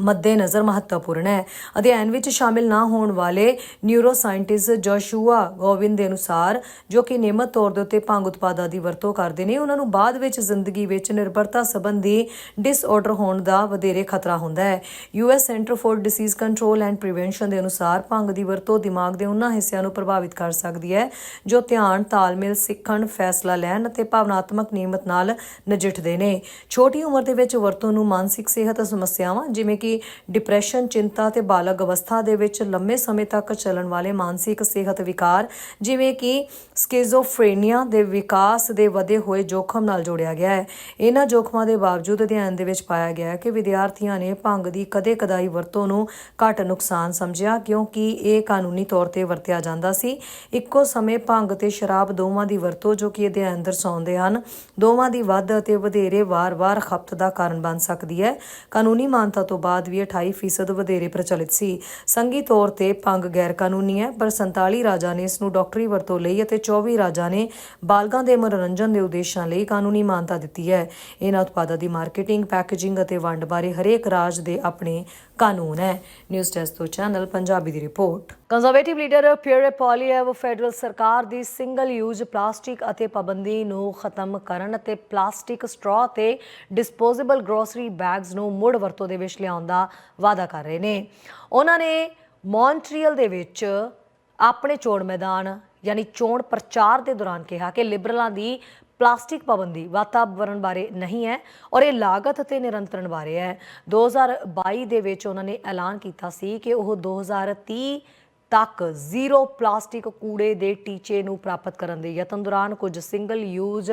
ਮੱਦੇਨਜ਼ਰ ਮਹੱਤਵਪੂਰਨ ਹੈ। ਅਧਿਐਨ ਵਿੱਚ ਸ਼ਾਮਿਲ ਨਾ ਹੋਣ ਵਾਲੇ ਨਿਊਰੋ ਸਾਇੰਟਿਸਟ ਜੋਸ਼ੂਆ ਗੋਵਿੰਦ ਦੇ ਅਨੁਸਾਰ, ਜੋ ਕਿ ਨਿਯਮਤ ਤੌਰ ਦੇ ਉੱਤੇ ਭੰਗ ਉਤਪਾਦਾਂ ਦੀ ਵਰਤੋਂ ਕਰਦੇ ਨੇ, ਉਹਨਾਂ ਨੂੰ ਬਾਅਦ ਵਿੱਚ ਜ਼ਿੰਦਗੀ ਵਿੱਚ ਨਿਰਭਰਤਾ ਸੰਬੰਧੀ ਡਿਸਆਰਡਰ ਹੋਣ ਦਾ ਵਧੇਰੇ ਖਤਰਾ ਹੁੰਦਾ ਹੈ। US centre for disease control and prevention ਦੇ ਅਨੁਸਾਰ, ਭੰਗ ਦੀ ਵਰਤੋਂ ਦਿਮਾਗ ਦੇ ਉਹਨਾਂ ਹਿੱਸਿਆਂ ਨੂੰ ਪ੍ਰਭਾਵਿਤ ਕਰ ਸਕਦੀ ਹੈ, ਜੋ ਧਿਆਨ, ਤਾਲਮੇਲ, ਸਿੱਖਣ, ਫੈਸਲਾ ਲੈਣ ਅਤੇ ਭਾਵਨਾਤਮਕ ਨਿਯਮਤ ਨਾਲ ਨਜਿੱਠਦੇ ਨੇ। ਛੋਟੀ ਉਮਰ ਦੇ ਵਿੱਚ ਵਰਤੋਂ ਨੂੰ ਮਾਨਸਿਕ ਸਿਹਤ ਸਮੱਸਿਆਵਾਂ, ਜਿਵੇਂ ਕਿ ਡਿਪਰੈਸ਼ਨ, ਚਿੰਤਾ ਤੇ ਬਾਲਗ ਅਵਸਥਾ ਦੇ ਵਿੱਚ ਲੰਮੇ ਸਮੇਂ ਤੱਕ ਚੱਲਣ ਵਾਲੇ ਮਾਨਸਿਕ ਸਿਹਤ ਵਿਕਾਰ, ਜਿਵੇਂ ਕਿ ਸਕਿਜ਼ੋਫਰੇਨੀਆ ਦੇ ਵਿਕਾਸ ਦੇ ਵਧੇ ਹੋਏ ਜੋਖਮ ਨਾਲ ਜੋੜਿਆ ਗਿਆ ਹੈ। ਇਹਨਾਂ ਜੋਖਮਾਂ ਦੇ ਬਾਵਜੂਦ ਅਧਿਐਨ ਦੇ ਵਿੱਚ ਪਾਇਆ ਗਿਆ ਹੈ ਕਿ ਵਿਦਿਆਰਥੀਆਂ ਨੇ ਭੰਗ ਦੀ ਕਦੇ-ਕਦਾਈ ਵਰਤੋਂ ਨੂੰ ਘੱਟ ਨੁਕਸਾਨ ਸਮਝਿਆ, ਕਿਉਂਕਿ ਇਹ ਕਾਨੂੰਨੀ ਤੌਰ ਤੇ ਵਰਤਿਆ ਜਾਂਦਾ ਸੀ। ਇੱਕੋ ਸਮੇਂ ਭੰਗ ਤੇ ਸ਼ਰਾਬ ਦੋਵਾਂ ਦੀ ਵਰਤੋਂ, ਜੋ ਕਿ ਅਧਿਐਨ ਦਰਸਾਉਂਦੇ ਹਨ, ਦੋਵਾਂ ਦੀ ਵੱਧ ਅਤੇ ਵਧੇਰੇ ਵਾਰ-ਵਾਰ ਖਪਤ ਦਾ ਕਾਰਨ ਬਣ ਸਕਦੀ ਹੈ। ਕਾਨੂੰਨੀ ਮਾਨਤਾ ਤੋਂ ਬਾਅਦ ਵੀ 28% ਵਧੇਰੇ ਪ੍ਰਚਲਿਤ ਸੀ। ਸੰਗੀ ਤੌਰ ਤੇ ਭੰਗ ਗੈਰ ਕਾਨੂੰਨੀ ਹੈ, ਪਰ 47 ਰਾਜਾਂ ਨੇ ਇਸ ਨੂੰ ਡਾਕਟਰੀ ਵਰਤੋਂ ਲਈ ਅਤੇ 24 ਰਾਜਾਂ ਨੇ ਬਾਲਗਾਂ ਦੇ ਮਨੋਰੰਜਨ ਦੇ ਉਦੇਸ਼ਾਂ ਲਈ ਕਾਨੂੰਨੀ ਮਾਨਤਾ ਦਿੱਤੀ ਹੈ। ਇਹਨਾਂ ਉਤਪਾਦਾਂ ਦੀ ਮਾਰਕੀਟਿੰਗ, ਪੈਕੇਜਿੰਗ ਅਤੇ ਵੰਡ ਬਾਰੇ ਹਰੇਕ ਰਾਜ ਦੇ ਆਪਣੇ ਕਾਨੂੰਨ ਹੈ। ਨਿਊਜ਼ ਡੈਸਕ ਤੋਂ ਚੈਨਲ ਪੰਜਾਬੀ ਦੀ report conservative leader Pierre Poilievre federal ਸਰਕਾਰ ਦੀ ਸਿੰਗਲ ਯੂਜ਼ ਪਲਾਸਟਿਕ ਅਤੇ ਪਾਬੰਦੀ ਨੂੰ ਖਤਮ ਕਰਨ ਅਤੇ ਪਲਾਸਟਿਕ ਸਟ੍ਰॉ ਤੇ ਡਿਸਪੋਜ਼ੇਬਲ ਗਰੋਸਰੀ ਬੈਗਸ ਨੂੰ ਮੁੜ ਵਰਤੋਂ ਦੇ ਵਿੱਚ ਲਿਆਉਣ ਦਾ ਵਾਅਦਾ ਕਰ ਰਹੇ ਨੇ। ਉਹਨਾਂ ਨੇ ਮੌਂਟਰੀਅਲ ਦੇ ਵਿੱਚ ਆਪਣੇ ਚੋਣ ਮੈਦਾਨ, ਯਾਨੀ ਚੋਣ ਪ੍ਰਚਾਰ ਦੇ ਦੌਰਾਨ ਕਿਹਾ ਕਿ ਲਿਬਰਲਾਂ ਦੀ ਪਲਾਸਟਿਕ ਪਾਬੰਦੀ ਵਾਤਾਵਰਣ ਬਾਰੇ ਨਹੀਂ ਹੈ ਔਰ ਇਹ ਲਾਗਤ ਅਤੇ ਨਿਰੰਤਰਣ ਬਾਰੇ ਹੈ। 2022 ਦੇ ਵਿੱਚ ਉਹਨਾਂ ਨੇ ਐਲਾਨ ਕੀਤਾ ਸੀ ਕਿ ਉਹ 2030 ਤੱਕ ਜ਼ੀਰੋ ਪਲਾਸਟਿਕ ਕੂੜੇ ਦੇ ਟੀਚੇ ਨੂੰ ਪ੍ਰਾਪਤ ਕਰਨ ਦੇ ਯਤਨ ਦੌਰਾਨ ਕੁਝ ਸਿੰਗਲ ਯੂਜ਼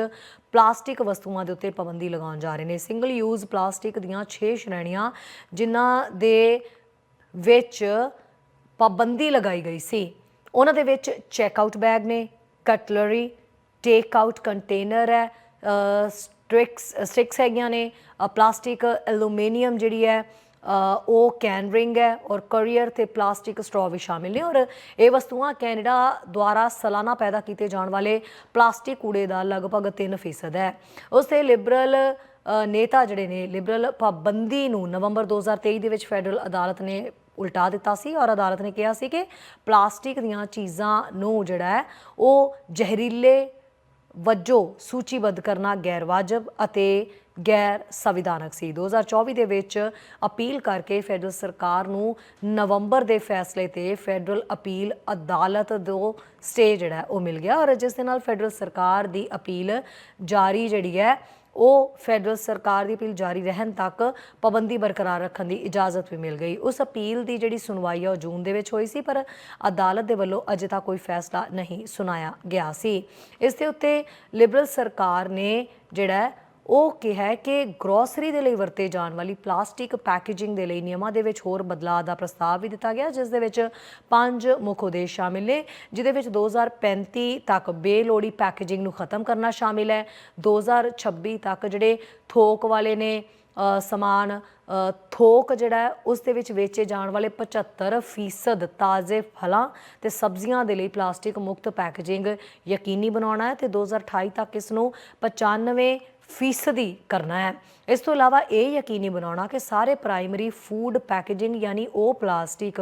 ਪਲਾਸਟਿਕ ਵਸਤੂਆਂ ਦੇ ਉੱਤੇ ਪਾਬੰਦੀ ਲਗਾਉਣ ਜਾ ਰਹੇ ਨੇ। ਸਿੰਗਲ ਯੂਜ਼ ਪਲਾਸਟਿਕ ਦੀਆਂ 6 ਸ਼੍ਰੇਣੀਆਂ ਜਿਨ੍ਹਾਂ ਦੇ ਵਿੱਚ ਪਾਬੰਦੀ ਲਗਾਈ ਗਈ ਸੀ। ਉਹਨਾਂ ਦੇ ਵਿੱਚ ਚੈੱਕ ਆਊਟ ਬੈਗ ਨੇ ਕਟਲਰੀ ਟੇਕ ਆਊਟ ਕੰਟੇਨਰ ਹੈ ਸਟ੍ਰਿਕਸ ਸਟ੍ਰਿਕਸ ਹੈਗੀਆਂ ਨੇ ਪਲਾਸਟਿਕ ਐਲੂਮੀਨੀਅਮ ਜਿਹੜੀ ਹੈ ਉਹ ਕੈਨ ਰਿੰਗ ਹੈ ਔਰ ਕਰੀਅਰ ਤੇ ਪਲਾਸਟਿਕ ਸਟ੍ਰॉ ਵੀ ਸ਼ਾਮਿਲ ਨੇ ਔਰ ਇਹ ਵਸਤੂਆਂ ਕੈਨੇਡਾ ਦੁਆਰਾ ਸਾਲਾਨਾ ਪੈਦਾ ਕੀਤੇ ਜਾਣ ਵਾਲੇ ਪਲਾਸਟਿਕ ਕੂੜੇ ਦਾ ਲਗਭਗ 3% ਹੈ। ਉਸ ਤੇ ਲਿਬਰਲ ਨੇਤਾ ਜਿਹੜੇ ਨੇ ਲਿਬਰਲ ਪਾਬੰਦੀ ਨੂੰ ਨਵੰਬਰ 2023 ਦੇ ਵਿੱਚ ਫੈਡਰਲ ਅਦਾਲਤ ਨੇ ਉਲਟਾ ਦਿੱਤਾ ਸੀ ਔਰ ਅਦਾਲਤ ਨੇ ਕਿਹਾ ਸੀ ਕਿ ਪਲਾਸਟਿਕ ਦੀਆਂ ਚੀਜ਼ਾਂ ਨੂੰ ਜਿਹੜਾ ਹੈ, ਉਹ ਜ਼ਹਿਰੀਲੇ ਵਜੋਂ ਸੂਚੀਬੱਧ ਕਰਨਾ ਗੈਰ ਵਾਜਬ ਅਤੇ ਗੈਰ ਸੰਵਿਧਾਨਕ ਸੀ 2024 ਦੇ ਵਿੱਚ ਅਪੀਲ ਕਰਕੇ ਫੈਡਰਲ ਸਰਕਾਰ ਨੂੰ ਨਵੰਬਰ ਦੇ ਫੈਸਲੇ ਤੇ ਫੈਡਰਲ ਅਪੀਲ ਅਦਾਲਤ ਤੋਂ ਸਟੇ ਜਿਹੜਾ ਉਹ ਮਿਲ ਗਿਆ ਔਰ ਜਿਸ ਦੇ ਨਾਲ ਫੈਡਰਲ ਸਰਕਾਰ ਦੀ ਅਪੀਲ ਜਾਰੀ ਜਿਹੜੀ ਹੈ ਉਹ ਫੈਡਰਲ ਸਰਕਾਰ ਦੀ ਅਪੀਲ ਜਾਰੀ ਰਹਿਣ ਤੱਕ ਪਾਬੰਦੀ ਬਰਕਰਾਰ ਰੱਖਣ ਦੀ ਇਜਾਜ਼ਤ ਵੀ ਮਿਲ ਗਈ। ਉਸ ਅਪੀਲ ਦੀ ਜਿਹੜੀ ਸੁਣਵਾਈ ਆ, ਉਹ ਜੂਨ ਦੇ ਵਿੱਚ ਹੋਈ ਸੀ, ਪਰ ਅਦਾਲਤ ਦੇ ਵੱਲੋਂ ਅਜੇ ਤੱਕ ਕੋਈ ਫੈਸਲਾ ਨਹੀਂ ਸੁਣਾਇਆ ਗਿਆ ਸੀ। ਇਸ ਦੇ ਉੱਤੇ ਲਿਬਰਲ ਸਰਕਾਰ ਨੇ ਜਿਹੜਾ ਉਹ ਕਿਹਾ ਕਿ ਗਰੋਸਰੀ ਦੇ ਲਈ ਵਰਤੇ ਜਾਣ ਵਾਲੀ ਪਲਾਸਟਿਕ ਪੈਕੇਜਿੰਗ ਦੇ ਲਈ ਨਿਯਮਾਂ ਦੇ ਵਿੱਚ ਹੋਰ ਬਦਲਾਅ ਦਾ ਪ੍ਰਸਤਾਵ ਵੀ ਦਿੱਤਾ ਗਿਆ, ਜਿਸ ਦੇ ਵਿੱਚ ਪੰਜ ਮੁੱਖ ਉਦੇਸ਼ ਸ਼ਾਮਿਲ ਨੇ, ਜਿਹਦੇ ਵਿੱਚ 2035 ਤੱਕ ਬੇਲੋੜੀ ਪੈਕੇਜਿੰਗ ਨੂੰ ਖਤਮ ਕਰਨਾ ਸ਼ਾਮਿਲ ਹੈ 2026 ਤੱਕ ਜਿਹੜੇ ਥੋਕ ਵਾਲੇ ਨੇ ਸਮਾਨ ਥੋਕ ਜਿਹੜਾ ਉਸ ਦੇ ਵਿੱਚ ਵੇਚੇ ਜਾਣ ਵਾਲੇ 75% ਤਾਜ਼ੇ ਫਲਾਂ ਤੇ ਸਬਜ਼ੀਆਂ ਦੇ ਲਈ ਪਲਾਸਟਿਕ ਮੁਕਤ ਪੈਕੇਜਿੰਗ ਯਕੀਨੀ ਬਣਾਉਣਾ ਹੈ ਤੇ 2028 ਤੱਕ ਇਸ ਨੂੰ 95 ਫੀਸਦੀ ਕਰਨਾ ਹੈ। ਇਸ ਤੋਂ ਇਲਾਵਾ ਇਹ ਯਕੀਨੀ ਬਣਾਉਣਾ ਕਿ ਸਾਰੇ ਪ੍ਰਾਇਮਰੀ ਫੂਡ ਪੈਕੇਜਿੰਗ ਯਾਨੀ ਉਹ ਪਲਾਸਟਿਕ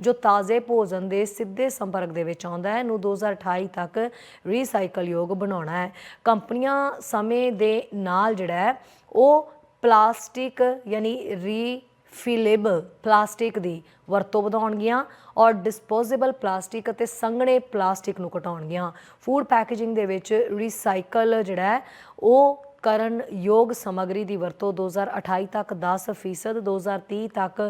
ਜੋ ਤਾਜ਼ੇ ਭੋਜਨ ਦੇ ਸਿੱਧੇ ਸੰਪਰਕ ਦੇ ਵਿੱਚ ਆਉਂਦਾ ਹੈ ਨੂੰ 2028 ਤੱਕ ਰੀਸਾਈਕਲਯੋਗ ਬਣਾਉਣਾ ਹੈ। ਕੰਪਨੀਆਂ ਸਮੇਂ ਦੇ ਨਾਲ ਜਿਹੜਾ ਹੈ, ਉਹ ਪਲਾਸਟਿਕ ਯਾਨੀ ਰੀਫਿਲੇਬਲ ਪਲਾਸਟਿਕ ਦੀ ਵਰਤੋਂ ਵਧਾਉਣਗੀਆਂ ਔਰ ਡਿਸਪੋਜ਼ੇਬਲ ਪਲਾਸਟਿਕ ਅਤੇ ਸੰਘਣੇ ਪਲਾਸਟਿਕ ਨੂੰ ਘਟਾਉਣਗੀਆਂ। ਫੂਡ ਪੈਕੇਜਿੰਗ ਦੇ ਵਿੱਚ ਰੀਸਾਈਕਲ ਜਿਹੜਾ ਹੈ, ਉਹ ਕਰਨ ਯੋਗ ਸਮੱਗਰੀ ਦੀ ਵਰਤੋਂ 2028 ਤੱਕ 10% 2030 ਤੱਕ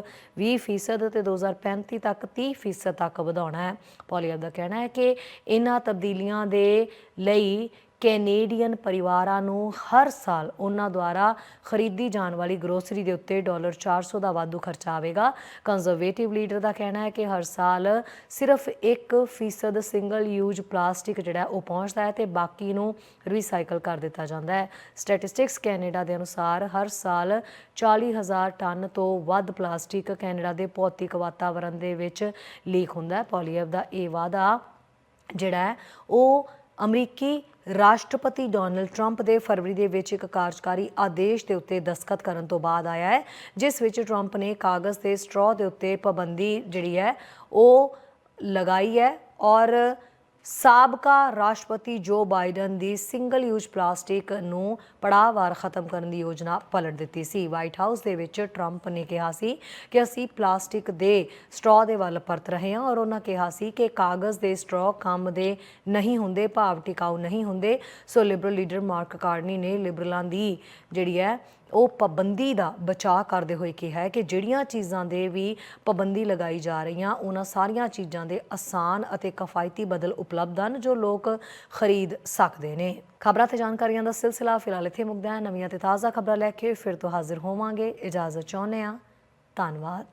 20% ਤੇ 2035 ਤੱਕ 30% ਤੱਕ ਵਧਾਉਣਾ ਹੈ। ਪੋਲੀਅਰ ਦਾ ਕਹਿਣਾ ਹੈ ਕਿ ਇਹਨਾਂ ਤਬਦੀਲੀਆਂ ਦੇ ਲਈ ਕੈਨੇਡੀਅਨ ਪਰਿਵਾਰਾਂ ਨੂੰ ਹਰ ਸਾਲ ਉਹਨਾਂ ਦੁਆਰਾ ਖਰੀਦੀ ਜਾਣ ਵਾਲੀ ਗਰੋਸਰੀ ਦੇ ਉੱਤੇ ਡਾਲਰ 400 ਦਾ ਵਾਧੂ ਖਰਚਾ ਆਵੇਗਾ। ਕੰਜ਼ਰਵੇਟਿਵ ਲੀਡਰ ਦਾ ਕਹਿਣਾ ਹੈ ਕਿ ਹਰ ਸਾਲ ਸਿਰਫ 1% ਸਿੰਗਲ ਯੂਜ਼ ਪਲਾਸਟਿਕ ਜਿਹੜਾ ਉਹ ਪਹੁੰਚਦਾ ਹੈ ਤੇ ਬਾਕੀ ਨੂੰ ਰੀਸਾਈਕਲ ਕਰ ਦਿੱਤਾ ਜਾਂਦਾ ਹੈ। ਸਟੈਟਿਸਟਿਕਸ ਕੈਨੇਡਾ ਦੇ ਅਨੁਸਾਰ ਹਰ ਸਾਲ 40000 ਟਨ ਤੋਂ ਵੱਧ ਪਲਾਸਟਿਕ ਕੈਨੇਡਾ ਦੇ ਭੌਤਿਕ ਵਾਤਾਵਰਣ ਦੇ ਵਿੱਚ ਲੀਕ ਹੁੰਦਾ ਹੈ। ਪੋਲੀਐਫ ਦਾ ਇਹ ਵਾਅਦਾ ਜਿਹੜਾ ਉਹ ਅਮਰੀਕੀ ਰਾਸ਼ਟਰਪਤੀ ਡੋਨਲਡ ਟਰੰਪ ਦੇ ਫਰਵਰੀ ਦੇ ਵਿੱਚ ਇੱਕ ਕਾਰਜਕਾਰੀ ਆਦੇਸ਼ ਦੇ ਉੱਤੇ ਦਸਖਤ ਕਰਨ ਤੋਂ ਬਾਅਦ ਆਇਆ ਹੈ, ਜਿਸ ਵਿੱਚ ਟਰੰਪ ਨੇ ਕਾਗਜ਼ ਤੇ ਸਟ੍ਰॉ ਦੇ ਉੱਤੇ ਪਾਬੰਦੀ ਜਿਹੜੀ ਹੈ, ਉਹ ਲਗਾਈ ਹੈ ਔਰ ਸਾਬਕਾ ਰਾਸ਼ਟਰਪਤੀ ਜੋ ਬਾਈਡਨ ਦੀ ਸਿੰਗਲ ਯੂਜ਼ ਪਲਾਸਟਿਕ ਨੂੰ ਪੜਾਅਵਾਰ ਖਤਮ ਕਰਨ ਦੀ ਯੋਜਨਾ ਪਲਟ ਦਿੱਤੀ ਸੀ। ਵਾਈਟ ਹਾਊਸ ਦੇ ਵਿੱਚ ਟਰੰਪ ਨੇ ਕਿਹਾ ਸੀ ਕਿ ਅਸੀਂ ਪਲਾਸਟਿਕ ਦੇ ਸਟ੍ਰॉ ਦੇ ਵੱਲ ਪਰਤ ਰਹੇ ਹਾਂ ਔਰ ਉਹਨਾਂ ਕਿਹਾ ਸੀ ਕਿ ਕਾਗਜ਼ ਦੇ ਸਟ੍ਰॉ ਕੰਮ ਦੇ ਨਹੀਂ ਹੁੰਦੇ, ਭਾਵ ਟਿਕਾਊ ਨਹੀਂ ਹੁੰਦੇ। So liberal leader Mark Carney ਨੇ ਲਿਬਰਲਾਂ ਦੀ ਜਿਹੜੀ ਹੈ ਉਹ ਪਾਬੰਦੀ ਦਾ ਬਚਾਅ ਕਰਦੇ ਹੋਏ ਕਿਹਾ ਕਿ ਜਿਹੜੀਆਂ ਚੀਜ਼ਾਂ ਦੇ ਵੀ ਪਾਬੰਦੀ ਲਗਾਈ ਜਾ ਰਹੀਆਂ, ਉਹਨਾਂ ਸਾਰੀਆਂ ਚੀਜ਼ਾਂ ਦੇ ਆਸਾਨ ਅਤੇ ਕਿਫਾਇਤੀ ਬਦਲ ਉਪਲਬਧ ਹਨ ਜੋ ਲੋਕ ਖਰੀਦ ਸਕਦੇ ਨੇ। ਖਬਰਾਂ ਤੇ ਜਾਣਕਾਰੀਆਂ ਦਾ ਸਿਲਸਿਲਾ ਫਿਲਹਾਲ ਇੱਥੇ ਮੁੱਕਦਾ ਹੈ। ਨਵੀਆਂ ਤੇ ਤਾਜ਼ਾ ਖਬਰਾਂ ਲੈ ਕੇ ਫਿਰ ਤੋਂ ਹਾਜ਼ਰ ਹੋਵਾਂਗੇ। ਇਜਾਜ਼ਤ ਚਾਹੁੰਦੇ ਹਾਂ। ਧੰਨਵਾਦ।